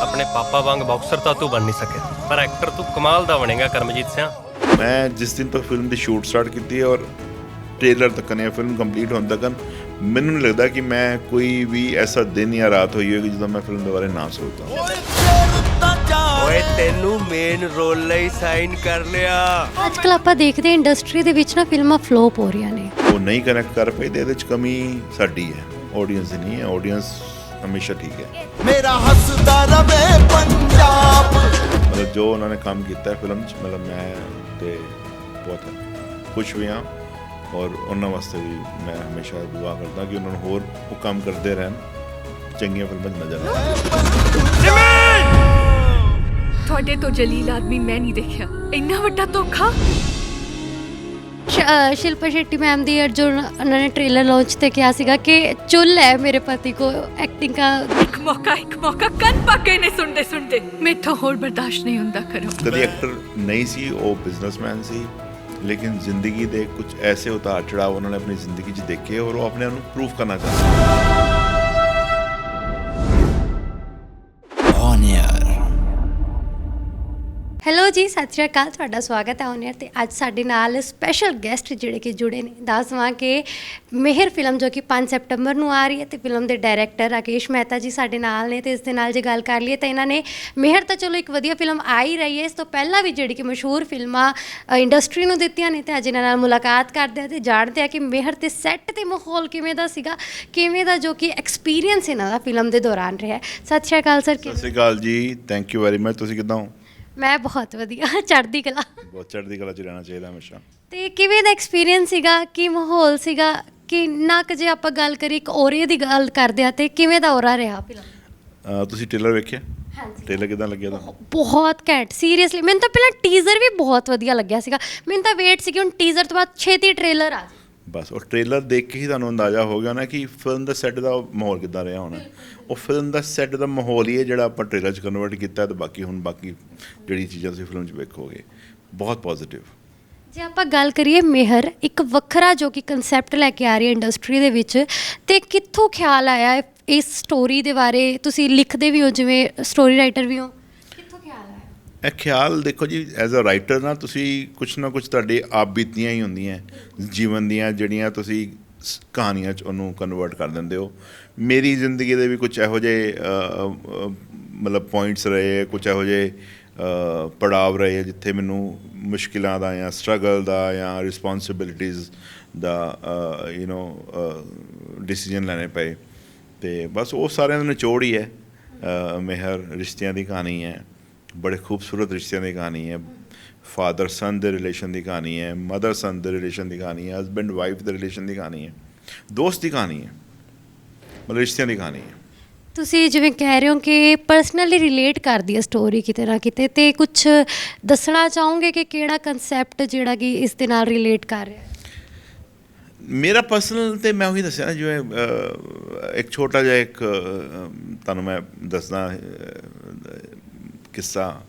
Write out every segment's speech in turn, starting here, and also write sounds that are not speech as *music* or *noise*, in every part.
ਆਪਣੇ ਪਾਪਾ ਵਾਂਗ ਬਾਕਸਰ ਤਾਂ ਤੂੰ ਬਣ ਨਹੀਂ ਸਕਿਆ। ਪਰ ਐਕਟਰ ਤੂੰ ਕਮਾਲ ਦਾ ਬਣੇਗਾ ਕਰਮਜੀਤ ਸਿੰਘ ਮੈਂ ਜਿਸ ਦਿਨ ਤੋਂ ਫਿਲਮ ਦੀ ਸ਼ੂਟ ਸਟਾਰਟ ਕੀਤੀ ਹੈ ਔਰ ਟ੍ਰੇਲਰ ਤੱਕ ਨੇ ਫਿਲਮ ਕੰਪਲੀਟ ਹੋਣ ਤੱਕ ਮੈਨੂੰ ਨਹੀਂ ਲੱਗਦਾ ਕਿ ਮੈਂ ਕੋਈ ਵੀ ਐਸਾ ਦਿਨ ਜਾਂ ਰਾਤ ਹੋਈ ਹੋਵੇਗੀ ਜਦੋਂ ਮੈਂ ਫਿਲਮ ਦੇ ਬਾਰੇ ਨਾ ਸੋਚਦਾ। ਓਏ ਤੈਨੂੰ ਮੇਨ ਰੋਲ ਲਈ ਸਾਈਨ ਕਰ ਲਿਆ। ਅੱਜ ਕੱਲ ਆਪਾਂ ਦੇਖਦੇ ਇੰਡਸਟਰੀ ਦੇ ਵਿੱਚ ਨਾ ਫਿਲਮਾਂ ਫਲੋਪ ਹੋ ਰਹੀਆਂ ਨੇ। ਉਹ ਨਹੀਂ ਕਨੈਕਟ ਕਰ ਪਈ ਤੇ ਇਹਦੇ ਵਿੱਚ ਕਮੀ ਸਾਡੀ ਹੈ। ਆਡੀਅנס ਦੀ ਨਹੀਂ ਹੈ ਆਡੀਅנס ਹਮੇਸ਼ਾ ਠੀਕ ਹੈ। ਮੇਰਾ ਹੱਸਦਾ ਰਵੇ ਪੰਜਾਬ। ਮਤਲਬ ਜੋ ਉਹਨਾਂ ਨੇ ਕੰਮ ਕੀਤਾ ਹੈ ਫਿਲਮ 'ਚ ਮਤਲਬ ਮੈਂ ਤੇ ਬਹੁਤ ਖੁਸ਼ ਹੋਇਆ ਔਰ ਉਹਨਾਂ ਵਾਸਤੇ ਵੀ ਮੈਂ ਹਮੇਸ਼ਾ ਦੁਆ ਕਰਦਾ ਕਿ ਉਹਨਾਂ ਨੂੰ ਹੋਰ ਉਹ ਕੰਮ ਕਰਦੇ ਰਹਿਣ ਚੰਗੀਆਂ ਫਿਲਮਾਂ 'ਚ ਨਜ਼ਰ ਆਉਣ ਤੁਹਾਡੇ ਤੋਂ ਜਲੀਲ ਆਦਮੀ ਮੈਂ ਨਹੀਂ ਦੇਖਿਆ। ਇੰਨਾ ਵੱਡਾ ਧੋਖਾ? ਸ਼- ਅ, ਸ਼ਿਲਪਾ ਸ਼ੈੱਟੀ ਮੈਮ ਦੀ ਅਰਜੁਨ ਉਹਨਾਂ ਨੇ ਟ੍ਰੇਲਰ ਲਾਂਚ ਤੇ ਕਿਹਾ ਸੀਗਾ ਕਿ ਚੁੱਲ ਹੈ ਮੇਰੇ ਪਤੀ ਕੋ ਐਕਟਿੰਗ का ਇੱਕ ਮੌਕਾ ਇੱਕ ਮੌਕਾ ਕੰਨ ਪੱਕੇ ਨੇ ਸੁਣਦੇ ਸੁਣਦੇ। ਮੈਥੋਂ ਹੋਰ ਬਰਦਾਸ਼ਤ ਨਹੀਂ ਹੁੰਦਾ ਕਰੋ। ਕਦੀ ਐਕਟਰ ਨਹੀਂ ਸੀ ਉਹ ਬਿਜ਼ਨਸਮੈਨ ਸੀ ਲੇਕਿਨ ਜ਼ਿੰਦਗੀ ਦੇ ਕੁਝ ਐਸੇ ਉਤਾਰ ਚੜਾਅ ਉਹਨਾਂ ਨੇ ਆਪਣੀ ਜ਼ਿੰਦਗੀ 'ਚ ਦੇਖੇ ਔਰ ਉਹ ਆਪਣੇ ਆਪ ਨੂੰ ਪ੍ਰੂਫ ਕਰਨਾ ਚਾਹੁੰਦੇ। ਹੈਲੋ ਜੀ, ਸਤਿ ਸ਼੍ਰੀ ਅਕਾਲ, ਤੁਹਾਡਾ ਸਵਾਗਤ ਹੈ ਔਨਰ ਤੇ ਅੱਜ ਸਾਡੇ ਨਾਲ ਸਪੈਸ਼ਲ ਗੈਸਟ ਜਿਹੜੇ ਕਿ ਜੁੜੇ ਨੇ। ਦੱਸ ਦੱਸਵਾਂ ਕਿ ਮਿਹਰ ਫਿਲਮ ਜੋ ਕਿ 5 ਸੈਪਟੰਬਰ ਨੂੰ ਆ ਰਹੀ ਹੈ ਤੇ ਫਿਲਮ ਦੇ ਡਾਇਰੈਕਟਰ ਰਾਕੇਸ਼ ਮਹਿਤਾ ਜੀ ਸਾਡੇ ਨਾਲ ਨੇ ਤੇ ਇਸ ਦੇ ਨਾਲ ਜੇ ਗੱਲ ਕਰ ਲਈਏ ਤਾਂ ਇਹਨਾਂ ਨੇ ਮਿਹਰ ਤਾਂ ਚਲੋ ਇੱਕ ਵਧੀਆ ਫਿਲਮ ਆ ਹੀ ਰਹੀ ਹੈ। ਇਸ ਤੋਂ ਪਹਿਲਾਂ ਵੀ ਜਿਹੜੀ ਕਿ ਮਸ਼ਹੂਰ ਫਿਲਮਾਂ ਇੰਡਸਟਰੀ ਨੂੰ ਦਿੱਤੀਆਂ ਨੇ ਤੇ ਅੱਜ ਇਹਨਾਂ ਨਾਲ ਮੁਲਾਕਾਤ ਕਰਦੇ ਆ ਤੇ ਜਾਣਦੇ ਆ ਕਿ ਮਿਹਰ ਤੇ ਸੈੱਟ ਤੇ ਮਾਹੌਲ ਕਿਵੇਂ ਦਾ ਸੀਗਾ, ਕਿਵੇਂ ਦਾ ਜੋ ਕਿ ਐਕਸਪੀਰੀਅੰਸ ਇਹਨਾਂ ਦਾ ਫਿਲਮ ਦੇ ਦੌਰਾਨ ਰਿਹਾ ਸਤਿ ਸ਼੍ਰੀ ਅਕਾਲ ਸਰ ਸਤਿ ਸ਼੍ਰੀ ਅਕਾਲ ਜੀ ਥੈਂਕ ਯੂ ਵੈਰੀ ਮਚ ਤੁਸੀਂ ਕਿਦਾਂ ਹੋ? ਮੈਂ ਬਹੁਤ ਵਧੀਆ ਚੜ੍ਹਦੀ ਕਲਾ। ਬਹੁਤ ਚੜ੍ਹਦੀ ਕਲਾ 'ਚ ਰਹਿਣਾ ਚਾਹੀਦਾ ਹਮੇਸ਼ਾ। ਤੇ ਕਿਵੇਂ ਦਾ ਐਕਸਪੀਰੀਅੰਸ ਸੀਗਾ? ਕੀ ਮਾਹੌਲ ਸੀਗਾ? ਕਿੰਨਾ ਕੁ ਜੇ ਆਪਾਂ ਗੱਲ ਕਰੀ ਇੱਕ ਔਰੇ ਦੀ ਗੱਲ ਕਰਦੇ ਆ ਤੇ ਕਿਵੇਂ ਦਾ ਔਰਾ ਰਿਹਾ ਫਿਲਮ? ਅਹ ਤੁਸੀਂ ਟ੍ਰੇਲਰ ਵੇਖਿਆ? ਹਾਂਜੀ। ਟ੍ਰੇਲਰ ਕਿਦਾਂ ਲੱਗਿਆ ਤੁਹਾਨੂੰ? ਬਹੁਤ ਘੈਂਟ ਸੀਰੀਅਸਲੀ ਮੈਨੂੰ ਤਾਂ ਪਹਿਲਾਂ ਟੀਜ਼ਰ ਵੀ ਬਹੁਤ ਵਧੀਆ ਲੱਗਿਆ ਸੀਗਾ। ਮੈਨੂੰ ਤਾਂ ਵੇਟ ਸੀ ਕਿ ਹੁਣ ਟੀਜ਼ਰ ਤੋਂ ਬਾਅਦ ਛੇਤੀ ਟ੍ਰੇਲਰ ਆ ਜਾਏ ਬਸ ਉਹ ਟ੍ਰੇਲਰ ਦੇਖ ਕੇ ਹੀ ਤੁਹਾਨੂੰ ਅੰਦਾਜ਼ਾ ਹੋ ਗਿਆ ਨਾ ਕਿ ਫਿਲਮ ਦਾ ਸੈੱਟ ਦਾ ਮਾਹੌਲ ਕਿੱਦਾਂ ਰਿਹਾ ਹੋਣਾ। ਉਹ ਫਿਲਮ ਦਾ ਸੈੱਟ ਦਾ ਮਾਹੌਲ ਹੀ ਹੈ ਜਿਹੜਾ ਆਪਾਂ ਟ੍ਰੇਲਰ 'ਚ ਕਨਵਰਟ ਕੀਤਾ ਤੇ ਬਾਕੀ ਹੁਣ ਬਾਕੀ ਜਿਹੜੀ ਚੀਜ਼ਾਂ ਤੁਸੀਂ ਫਿਲਮ 'ਚ ਵੇਖੋਗੇ ਬਹੁਤ ਪੋਜ਼ਿਟਿਵ ਜੇ ਆਪਾਂ ਗੱਲ ਕਰੀਏ ਮਿਹਰ ਇੱਕ ਵੱਖਰਾ ਜੋ ਕਿ ਕਨਸੈਪਟ ਲੈ ਕੇ ਆ ਰਹੀ ਹੈ ਇੰਡਸਟਰੀ ਦੇ ਵਿੱਚ ਤੇ ਕਿੱਥੋਂ ਖਿਆਲ ਆਇਆ ਇਸ ਸਟੋਰੀ ਦੇ ਬਾਰੇ? ਤੁਸੀਂ ਲਿਖਦੇ ਵੀ ਹੋ ਜਿਵੇਂ ਸਟੋਰੀ ਰਾਈਟਰ ਵੀ ਹੋ। ਇਹ ਖਿਆਲ ਦੇਖੋ ਜੀ ਐਜ਼ ਅ ਰਾਈਟਰ ਨਾ ਤੁਸੀਂ ਕੁਛ ਨਾ ਕੁਛ ਤੁਹਾਡੇ ਆਪ ਬੀਤੀਆਂ ਹੀ ਹੁੰਦੀਆਂ ਜੀਵਨ ਦੀਆਂ ਜਿਹੜੀਆਂ ਤੁਸੀਂ ਸ- ਕਹਾਣੀਆਂ 'ਚ ਉਹਨੂੰ ਕਨਵਰਟ ਕਰ ਦਿੰਦੇ ਹੋ। ਮੇਰੀ ਜ਼ਿੰਦਗੀ ਦੇ ਵੀ ਕੁਝ ਇਹੋ ਜਿਹੇ ਮਤਲਬ ਪੁਆਇੰਟਸ ਰਹੇ ਕੁਝ ਇਹੋ ਜਿਹੇ ਪੜਾਵ ਰਹੇ ਜਿੱਥੇ ਮੈਨੂੰ ਮੁਸ਼ਕਿਲਾਂ ਦਾ ਜਾਂ ਸਟਰਗਲ ਦਾ ਜਾਂ ਰਿਸਪੌਂਸਿਬਿਲਿਟੀਜ਼ ਦਾ ਯੂ نو ਡਿਸੀਜਨ ਲੈਣੇ ਪਏ। ਤੇ ਬਸ ਉਹ ਸਾਰਿਆਂ ਦਾ ਨਿਚੋੜ ਹੀ ਹੈ। ਅ, ਮਿਹਰ ਰਿਸ਼ਤਿਆਂ ਦੀ ਕਹਾਣੀ ਹੈ। ਬੜੇ ਖੂਬਸੂਰਤ ਰਿਸ਼ਤਿਆਂ ਦੀ ਕਹਾਣੀ ਹੈ ਫਾਦਰ ਸਨ ਦੇ ਰਿਲੇਸ਼ਨ ਦੀ ਕਹਾਣੀ ਹੈ ਮਦਰ ਸਨ ਦੇ ਰਿਲੇਸ਼ਨ ਦੀ ਕਹਾਣੀ ਹੈ ਹਸਬੈਂਡ ਵਾਈਫ ਦੇ ਰਿਲੇਸ਼ਨ ਦੀ ਕਹਾਣੀ ਹੈ ਦੋਸਤ ਦੀ ਕਹਾਣੀ ਹੈ ਮਤਲਬ ਰਿਸ਼ਤਿਆਂ ਦੀ ਕਹਾਣੀ ਹੈ ਤੁਸੀਂ ਜਿਵੇਂ ਕਹਿ ਰਹੇ ਹੋ ਕਿ ਪਰਸਨਲੀ ਰਿਲੇਟ ਕਰਦੀ ਹੈ ਸਟੋਰੀ ਕਿਤੇ ਨਾ ਕਿਤੇ ਤੇ ਕੁਝ ਦੱਸਣਾ ਚਾਹੋਗੇ ਕਿ ਕਿਹੜਾ ਕਨਸੈਪਟ ਜਿਹੜਾ ਕਿ ਇਸ ਦੇ ਨਾਲ ਰਿਲੇਟ ਕਰ ਰਿਹਾ ਹੈ ਮੇਰਾ ਪਰਸਨਲ ਤੇ ਮੈਂ ਉਹੀ ਦੱਸਿਆ ਨਾ ਜਿਵੇਂ ਇੱਕ ਛੋਟਾ ਜਿਹਾ ਇੱਕ ਤੁਹਾਨੂੰ ਮੈਂ ਦੱਸਦਾ ਕਿੱਸਾ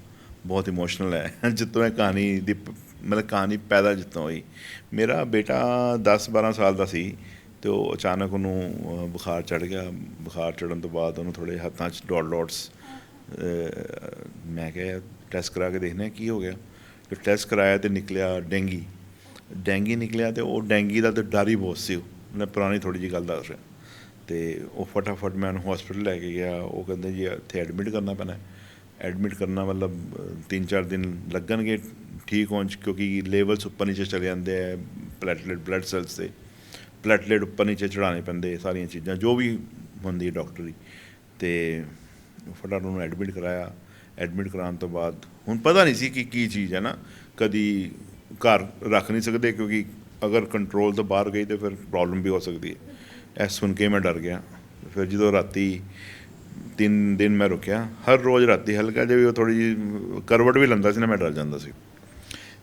ਬਹੁਤ ਇਮੋਸ਼ਨਲ ਹੈ। *laughs* ਜਿੱਤੋਂ ਇਹ ਕਹਾਣੀ ਦੀ ਪ- ਮਤਲਬ ਕਹਾਣੀ ਪੈਦਾ ਜਿੱਤੋਂ ਹੋਈ। ਮੇਰਾ ਬੇਟਾ 10 12 ਸਾਲ ਦਾ ਸੀ ਤੇ ਉਹ ਅਚਾਨਕ ਉਹਨੂੰ ਬੁਖਾਰ ਚੜ ਗਿਆ। ਬੁਖਾਰ ਚੜਨ ਤੋਂ ਬਾਅਦ ਉਹਨੂੰ ਥੋੜੇ ਹੱਥਾਂ 'ਚ ਡਾਟ ਡਾਟਸ ਮੈਂ ਕਿਹਾ ਟੈਸਟ ਕਰਾ ਕੇ ਦੇਖਦੇ ਹਾਂ ਕੀ ਹੋ ਗਿਆ। ਤੇ ਟੈਸਟ ਕਰਾਇਆ ਤੇ ਨਿਕਲਿਆ ਡੈਂਗੀ। ਡੈਂਗੀ ਨਿਕਲਿਆ ਤੇ ਉਹ ਡੈਂਗੀ ਦਾ ਤੇ ਡਰ ਹੀ ਬਹੁਤ ਸੀ। ਮੈਂ ਪੁਰਾਣੀ ਥੋੜੀ ਜੀ ਗੱਲ ਦੱਸ ਰਿਹਾ। ਤੇ ਉਹ ਫਟਾਫਟ ਮੈਂ ਉਹਨੂੰ ਹਸਪੀਟਲ ਲੈ ਕੇ ਗਿਆ। ਉਹ ਕਹਿੰਦੇ ਜੀ ਇੱਥੇ ਐਡਮਿਟ ਕਰਨਾ ਪੈਣਾ ਐਡਮਿਟ ਕਰਨਾ ਮਤਲਬ 3-4 ਦਿਨ ਲੱਗਣਗੇ ਠੀਕ ਹੋਣ 'ਚ, ਕਿਉਂਕਿ ਲੈਵਲਸ ਉੱਪਰ ਨੀਚੇ ਚਲੇ ਜਾਂਦੇ ਆ ਪਲੇਟਲੇਟ ਬਲੱਡ ਸੈਲਸ ਦੇ ਪਲੇਟਲੇਟ ਉੱਪਰ ਨੀਚੇ ਚੜਾਉਣੇ ਪੈਂਦੇ ਸਾਰੀਆਂ ਚੀਜ਼ਾਂ, ਜੋ ਵੀ ਹੁੰਦੀ ਹੈ ਡਾਕਟਰ ਦੀ। ਤੇ ਫਟਾਫਟ ਉਹਨੂੰ ਐਡਮਿਟ ਕਰਾਇਆ। ਐਡਮਿਟ ਕਰਾਉਣ ਤੋਂ ਬਾਅਦ ਹੁਣ ਪਤਾ ਨਹੀਂ ਸੀ ਕਿ ਕੀ ਚੀਜ਼ ਹੈ ਨਾ, ਕਦੀ ਘਰ ਰੱਖ ਨਹੀਂ ਸਕਦੇ, ਕਿਉਂਕਿ ਅਗਰ ਕੰਟਰੋਲ ਤੋਂ ਬਾਹਰ ਗਈ ਤੇ ਫਿਰ ਪ੍ਰੋਬਲਮ ਵੀ ਹੋ ਸਕਦੀ ਹੈ। ਇਹ ਸੁਣ ਕੇ ਮੈਂ ਡਰ ਗਿਆ। ਫਿਰ ਜਦੋਂ ਰਾਤੀ ਤਿੰਨ ਦਿਨ ਮੈਂ ਰੁਕਿਆ। ਹਰ ਰੋਜ਼ ਰਾਤੀ ਹਲਕਾ ਜਿਹਾ ਵੀ ਉਹ ਥੋੜੀ ਜਿਹੀ ਕਰਵਟ ਵੀ ਲੈਂਦਾ ਸੀ ਨਾ, ਮੈਂ ਡਰ ਜਾਂਦਾ ਸੀ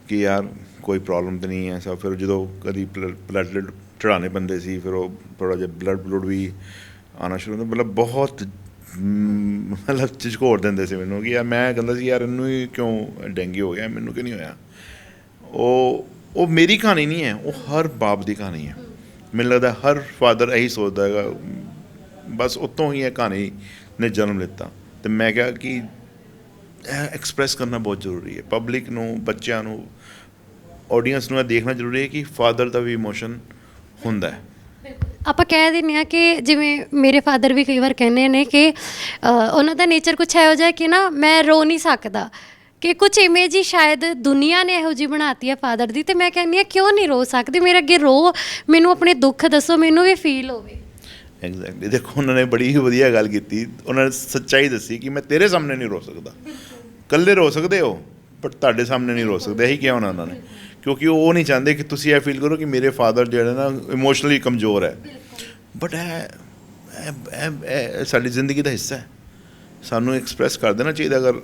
ਕਿ ਯਾਰ ਕੋਈ ਪ੍ਰੋਬਲਮ ਤਾਂ ਨਹੀਂ ਹੈ। ਸਭ ਫਿਰ ਜਦੋਂ ਕਦੀ ਬਲੱਡ ਚੜਾਣੇ ਪੈਂਦੇ ਸੀ, ਫਿਰ ਉਹ ਥੋੜਾ ਜਿਹਾ ਬਲੱਡ ਬਲੂਡ ਵੀ ਆਉਣਾ ਸ਼ੁਰੂ ਹੁੰਦਾ ਮਤਲਬ ਬਹੁਤ ਮਤਲਬ ਝਿਜਕੋੜ ਦਿੰਦੇ ਸੀ ਮੈਨੂੰ ਕਿ ਯਾਰ ਮੈਂ ਕਹਿੰਦਾ ਸੀ, ਯਾਰ ਇਹਨੂੰ ਹੀ ਕਿਉਂ ਡੈਂਗੀ ਹੋ ਗਿਆ? ਮੈਨੂੰ ਕਿਉਂ ਨਹੀਂ ਹੋਇਆ? ਉਹ ਉਹ ਮੇਰੀ ਕਹਾਣੀ ਨਹੀਂ ਹੈ, ਉਹ ਹਰ ਬਾਪ ਦੀ ਕਹਾਣੀ ਹੈ। ਮੈਨੂੰ ਲੱਗਦਾ ਹਰ ਫਾਦਰ ਇਹੀ ਸੋਚਦਾ ਹੈਗਾ। ਬਸ ਉਤੋਂ ਹੀ ਇਹ ਕਹਾਣੀ ਨੇ ਜਨਮ ਲਿੱਤਾ। ਤੇ ਮੈਂ ਕਿਹਾ ਕਿ ਐਕਸਪ੍ਰੈਸ ਕਰਨਾ ਬਹੁਤ ਜ਼ਰੂਰੀ ਹੈ। ਪਬਲਿਕ ਨੂੰ, ਬੱਚਿਆਂ ਨੂੰ ਆਡੀਅנס ਨੂੰ ਇਹ ਦੇਖਣਾ ਜ਼ਰੂਰੀ ਹੈ ਕਿ ਫਾਦਰ ਦਾ ਵੀ ਇਮੋਸ਼ਨ ਹੁੰਦਾ ਹੈ। ਆਪਾਂ ਕਹਿ ਦਿੰਦੇ ਆ ਕਿ ਜਿਵੇਂ ਮੇਰੇ ਫਾਦਰ ਵੀ ਕਈ ਵਾਰ ਕਹਿੰਦੇ ਨੇ ਕਿ ਉਹਨਾਂ ਦਾ ਨੇਚਰ ਕੁਛ ਇਹੋ ਜਿਹਾ ਕਿ ਨਾ ਮੈਂ ਰੋ ਨਹੀਂ ਸਕਦਾ। ਕਿ ਕੁਝ ਇਮੇਜ ਹੀ ਸ਼ਾਇਦ ਦੁਨੀਆ ਨੇ ਇਹੋ ਜਿਹੀ ਬਣਾਤੀ ਹੈ ਫਾਦਰ ਦੀ ਤੇ ਮੈਂ ਕਹਿੰਦੀ ਆ ਕਿਉਂ ਨਹੀਂ ਰੋ ਸਕਦੀ? ਮੇਰੇ ਅੱਗੇ ਰੋ, ਮੈਨੂੰ ਆਪਣੇ ਦੁੱਖ ਦੱਸੋ, ਮੈਨੂੰ ਵੀ ਫੀਲ ਹੋਵੇ। ਐਗਜ਼ੈਕਟਲੀ ਦੇਖੋ, ਉਹਨਾਂ ਨੇ ਬੜੀ ਹੀ ਵਧੀਆ ਗੱਲ ਕੀਤੀ। ਉਹਨਾਂ ਨੇ ਸੱਚਾਈ ਦੱਸੀ ਕਿ ਮੈਂ ਤੇਰੇ ਸਾਹਮਣੇ ਨਹੀਂ ਰੋ ਸਕਦਾ। ਕੱਲੇ ਰੋ ਸਕਦੇ ਹੋ ਬਟ ਤੁਹਾਡੇ ਸਾਹਮਣੇ ਨਹੀਂ ਰੋ ਸਕਦੇ। ਇਹੀ ਕਿਹਾ ਉਹਨਾਂ ਉਹਨਾਂ ਨੇ। ਕਿਉਂਕਿ ਉਹ ਨਹੀਂ ਚਾਹੁੰਦੇ ਕਿ ਤੁਸੀਂ ਇਹ ਫੀਲ ਕਰੋ ਕਿ ਮੇਰੇ ਫਾਦਰ ਜਿਹੜੇ ਨਾ ਇਮੋਸ਼ਨਲੀ ਕਮਜ਼ੋਰ ਹੈ। ਬਟ ਇਹ ਸਾਡੀ ਜ਼ਿੰਦਗੀ ਦਾ ਹਿੱਸਾ ਹੈ। ਸਾਨੂੰ ਐਕਸਪ੍ਰੈਸ ਕਰ ਦੇਣਾ ਚਾਹੀਦਾ। ਅਗਰ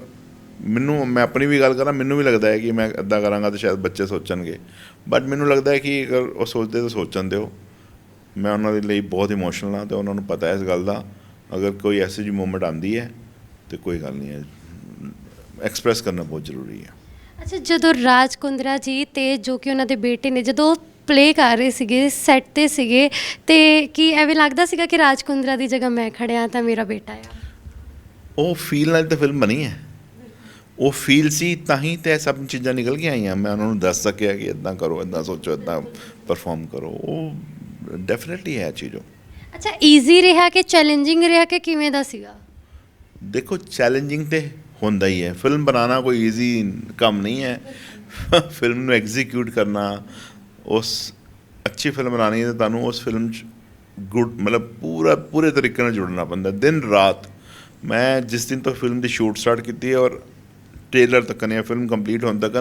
ਮੈਨੂੰ, ਮੈਂ ਆਪਣੀ ਵੀ ਗੱਲ ਕਰਾਂ, ਮੈਨੂੰ ਵੀ ਲੱਗਦਾ ਹੈ ਕਿ ਮੈਂ ਇੱਦਾਂ ਕਰਾਂਗਾ ਤਾਂ ਸ਼ਾਇਦ ਬੱਚੇ ਸੋਚਣਗੇ। ਬਟ ਮੈਨੂੰ ਲੱਗਦਾ ਹੈ ਕਿ ਅਗਰ ਉਹ ਸੋਚਦੇ ਤਾਂ ਸੋਚਣ ਦਿਓ। ਮੈਂ ਉਹਨਾਂ ਦੇ ਲਈ ਬਹੁਤ ਇਮੋਸ਼ਨਲ ਹਾਂ ਤੇ ਉਹਨਾਂ ਨੂੰ ਪਤਾ ਹੈ ਇਸ ਗੱਲ ਦਾ। ਅਗਰ ਕੋਈ ਐਸੀ ਜੀ ਮੂਮੈਂਟ ਆਉਂਦੀ ਹੈ ਤੇ ਕੋਈ ਗੱਲ ਨਹੀਂ ਹੈ। ਐਕਸਪ੍ਰੈਸ ਕਰਨਾ ਬਹੁਤ ਜ਼ਰੂਰੀ ਹੈ। ਅੱਛਾ ਜਦੋਂ ਰਾਜ ਕੁੰਦਰਾ ਜੀ ਤੇ ਜੋ ਕਿ ਉਹਨਾਂ ਦੇ ਬੇਟੇ ਨੇ ਜਦੋਂ ਪਲੇ ਕਰ ਰਹੇ ਸੀਗੇ ਸੈੱਟ ਤੇ ਸੀਗੇ ਤੇ ਕੀ ਐਵੇਂ ਲੱਗਦਾ ਸੀਗਾ ਕਿ ਰਾਜ ਕੁੰਦਰਾ ਦੀ ਜਗ੍ਹਾ ਮੈਂ ਖੜਿਆ ਤਾਂ ਮੇਰਾ ਬੇਟਾ ਆ ਉਹ ਫੀਲ ਨਾਲ ਤਾਂ ਫਿਲਮ ਬਣੀ ਹੈ। ਉਹ ਫੀਲ ਸੀ ਤਾਂ ਹੀ ਤੇ ਸਭ ਚੀਜ਼ਾਂ ਨਿਕਲ ਕੇ ਆਈਆਂ। ਮੈਂ ਉਹਨਾਂ ਨੂੰ ਦੱਸ ਸਕਿਆ ਕਿ ਇਦਾਂ ਕਰੋ ਇਦਾਂ ਸੋਚੋ ਇਦਾਂ ਪਰਫਾਰਮ ਕਰੋ। ਉਹ ਡੈਫੀਨਿਟਲੀ ਹੈ ਚੀਜ਼ ਅੱਛਾ ਈਜ਼ੀ ਰਿਹਾ ਕਿ ਚੈਲੰਜਿੰਗ ਰਿਹਾ ਕਿ ਕਿਵੇਂ ਦਾ ਸੀਗਾ? ਦੇਖੋ ਚੈਲੰਜਿੰਗ ਤੇ ਹੁੰਦਾ ਹੀ ਹੈ। ਫਿਲਮ ਬਣਾਉਣਾ ਕੋਈ ਈਜ਼ੀ ਕੰਮ ਨਹੀਂ ਹੈ। ਫਿਲਮ ਨੂੰ ਐਗਜ਼ੀਕਿਊਟ ਕਰਨਾ ਉਸ ਅੱਛੀ ਫਿਲਮ ਬਣਾਉਣੀ ਹੈ ਤੁਹਾਨੂੰ ਉਸ ਫਿਲਮ 'ਚ ਗੁੱਡ ਮਤਲਬ ਪੂਰਾ ਪੂਰੇ ਤਰੀਕੇ ਨਾਲ ਜੁੜਨਾ ਪੈਂਦਾ। ਦਿਨ ਰਾਤ ਮੈਂ ਜਿਸ ਦਿਨ ਤੋਂ ਫਿਲਮ ਦੀ ਸ਼ੂਟ ਸਟਾਰਟ ਕੀਤੀ ਹੈ ਔਰ ਟ੍ਰੇਲਰ ਤੱਕ ਨੇ ਫਿਲਮ ਕੰਪਲੀਟ ਹੋਣ ਤੱਕ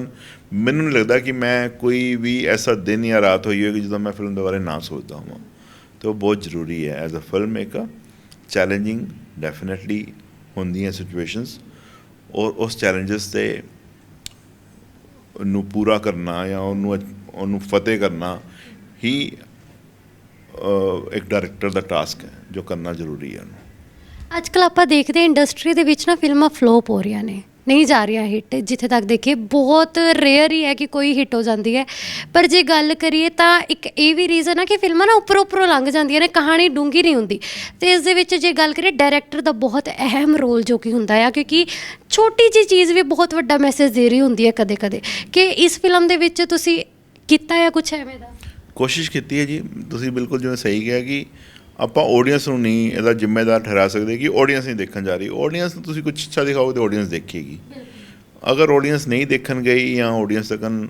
ਮੈਨੂੰ ਨਹੀਂ ਲੱਗਦਾ ਕਿ ਮੈਂ ਕੋਈ ਵੀ ਐਸਾ ਦਿਨ ਜਾਂ ਰਾਤ ਹੋਈ ਹੋਵੇਗੀ ਜਦੋਂ ਮੈਂ ਫਿਲਮ ਦੇ ਬਾਰੇ ਨਾ ਸੋਚਦਾ ਹਾਂ ਤੇ ਉਹ ਬਹੁਤ ਜ਼ਰੂਰੀ ਹੈ as a film maker challenging definitely ਹੁੰਦੀਆਂ ਸਿਚੁਏਸ਼ਨਸ ਔਰ ਉਸ ਚੈਲੰਜਸ ਤੇ ਨੂੰ ਪੂਰਾ ਕਰਨਾ ਜਾਂ ਉਹਨੂੰ ਉਹਨੂੰ ਫਤਿਹ ਕਰਨਾ ਹੀ ਇੱਕ ਡਾਇਰੈਕਟਰ ਦਾ ਟਾਸਕ ਹੈ, ਜੋ ਕਰਨਾ ਜ਼ਰੂਰੀ ਹੈ ਉਹਨੂੰ। ਅੱਜ ਕੱਲ ਆਪਾਂ ਦੇਖਦੇ ਹਾਂ ਇੰਡਸਟਰੀ ਦੇ ਵਿੱਚ ਨਾ ਫਿਲਮਾਂ ਫਲੋਪ ਹੋ ਰਹੀਆਂ ਨੇ। ਨਹੀਂ ਜਾ ਰਿਹਾ ਹਿੱਟ ਜਿੱਥੇ ਤੱਕ ਦੇਖੀਏ, ਬਹੁਤ ਰੇਅਰ ਹੀ ਹੈ ਕਿ ਕੋਈ ਹਿੱਟ ਹੋ ਜਾਂਦੀ ਹੈ। ਪਰ ਜੇ ਗੱਲ ਕਰੀਏ ਤਾਂ ਇੱਕ ਇਹ ਵੀ ਰੀਜ਼ਨ ਆ ਕਿ ਫਿਲਮਾਂ ਨਾ ਉੱਪਰੋਂ ਉੱਪਰੋਂ ਲੰਘ ਜਾਂਦੀਆਂ ਨੇ, ਕਹਾਣੀ ਡੂੰਗੀ ਨਹੀਂ ਹੁੰਦੀ। ਤੇ ਇਸ ਦੇ ਵਿੱਚ ਜੇ ਗੱਲ ਕਰੀਏ ਡਾਇਰੈਕਟਰ ਦਾ ਬਹੁਤ ਅਹਿਮ ਰੋਲ ਜੋ ਕਿ ਹੁੰਦਾ ਆ, ਕਿਉਂਕਿ ਛੋਟੀ ਜੀ ਚੀਜ਼ ਵੀ ਬਹੁਤ ਵੱਡਾ ਮੈਸੇਜ ਦੇ ਰਹੀ ਹੁੰਦੀ ਹੈ ਕਦੇ-ਕਦੇ। ਕਿ ਇਸ ਫਿਲਮ ਦੇ ਵਿੱਚ ਤੁਸੀਂ ਕੀਤਾ ਜਾਂ ਕੁਝ ਐਵੇਂ ਦਾ? ਕੋਸ਼ਿਸ਼ ਕੀਤੀ ਹੈ ਜੀ। ਤੁਸੀਂ ਬਿਲਕੁਲ ਜਿਵੇਂ ਸਹੀ ਕਿਹਾ ਕਿ ਆਪਾਂ ਆਡੀਅנס ਨੂੰ ਨਹੀਂ ਇਹਦਾ ਜ਼ਿੰਮੇਦਾਰ ਠਹਿਰਾ ਸਕਦੇ ਕਿ ਆਡੀਅנס ਨਹੀਂ ਦੇਖਣ ਜਾ ਰਹੀ। ਆਡੀਅנס ਨੂੰ ਤੁਸੀਂ ਕੁਝ ਅੱਛਾ ਦਿਖਾਓ ਤੇ ਆਡੀਅנס ਦੇਖੇਗੀ। ਅਗਰ ਆਡੀਅנס ਨਹੀਂ ਦੇਖਣ ਗਈ ਜਾਂ ਆਡੀਅנס ਤੱਕਨ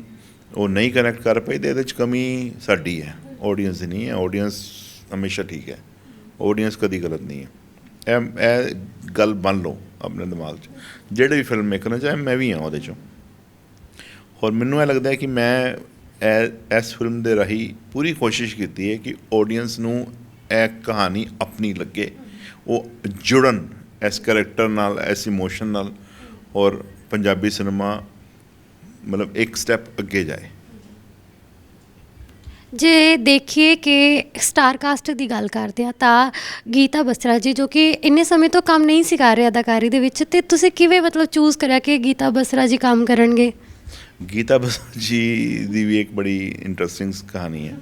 ਉਹ ਨਹੀਂ ਕਨੈਕਟ ਕਰ ਪਈ ਤੇ ਇਹਦੇ ਵਿੱਚ ਕਮੀ ਸਾਡੀ ਹੈ। ਆਡੀਅנס ਦੀ ਨਹੀਂ ਹੈ। ਆਡੀਅנס ਹਮੇਸ਼ਾ ਠੀਕ ਹੈ। ਆਡੀਅנס ਕਦੀ ਗਲਤ ਨਹੀਂ ਹੈ। ਇਹ ਇਹ ਗੱਲ ਮੰਨ ਲਓ ਆਪਣੇ ਦਿਮਾਗ 'ਚ। ਜਿਹੜੇ ਵੀ ਫਿਲਮ ਮੇਕਰ ਨੇ, ਚਾਹੇ ਮੈਂ ਵੀ ਹਾਂ ਉਹਦੇ 'ਚੋਂ। ਹੋਰ ਮੈਨੂੰ ਇਹ ਲੱਗਦਾ ਹੈ ਕਿ ਮੈਂ ਇਸ ਫਿਲਮ ਦੇ ਰਾਹੀਂ ਪੂਰੀ ਕੋਸ਼ਿਸ਼ ਕੀਤੀ ਹੈ ਕਿ ਆਡੀਅנס ਨੂੰ ਇਹ ਕਹਾਣੀ ਆਪਣੀ ਲੱਗੇ। ਉਹ ਜੁੜਨ ਇਸ ਕੈਰੈਕਟਰ ਨਾਲ ਇਸ ਇਮੋਸ਼ਨ ਨਾਲ ਔਰ ਪੰਜਾਬੀ ਸਿਨੇਮਾ ਮਤਲਬ ਇੱਕ ਸਟੈਪ ਅੱਗੇ ਜਾਏ। ਜੇ ਦੇਖੀਏ ਕਿ ਸਟਾਰ ਕਾਸਟ ਦੀ ਗੱਲ ਕਰਦੇ ਆ ਤਾਂ ਗੀਤਾ ਬਸਰਾ ਜੀ ਜੋ ਕਿ ਇੰਨੇ ਸਮੇਂ ਤੋਂ ਕੰਮ ਨਹੀਂ ਸੀ ਕਰ ਰਹੇ ਅਦਾਕਾਰੀ ਦੇ ਵਿੱਚ ਤੇ ਤੁਸੀਂ ਕਿਵੇਂ ਮਤਲਬ ਚੂਜ਼ ਕਰਿਆ ਕਿ ਗੀਤਾ ਬਸਰਾ ਜੀ ਕੰਮ ਕਰਨਗੇ? ਗੀਤਾ ਬਸਰਾ ਜੀ ਦੀ ਵੀ ਇੱਕ ਬੜੀ ਇੰਟਰਸਟਿੰਗ ਕਹਾਣੀ ਹੈ।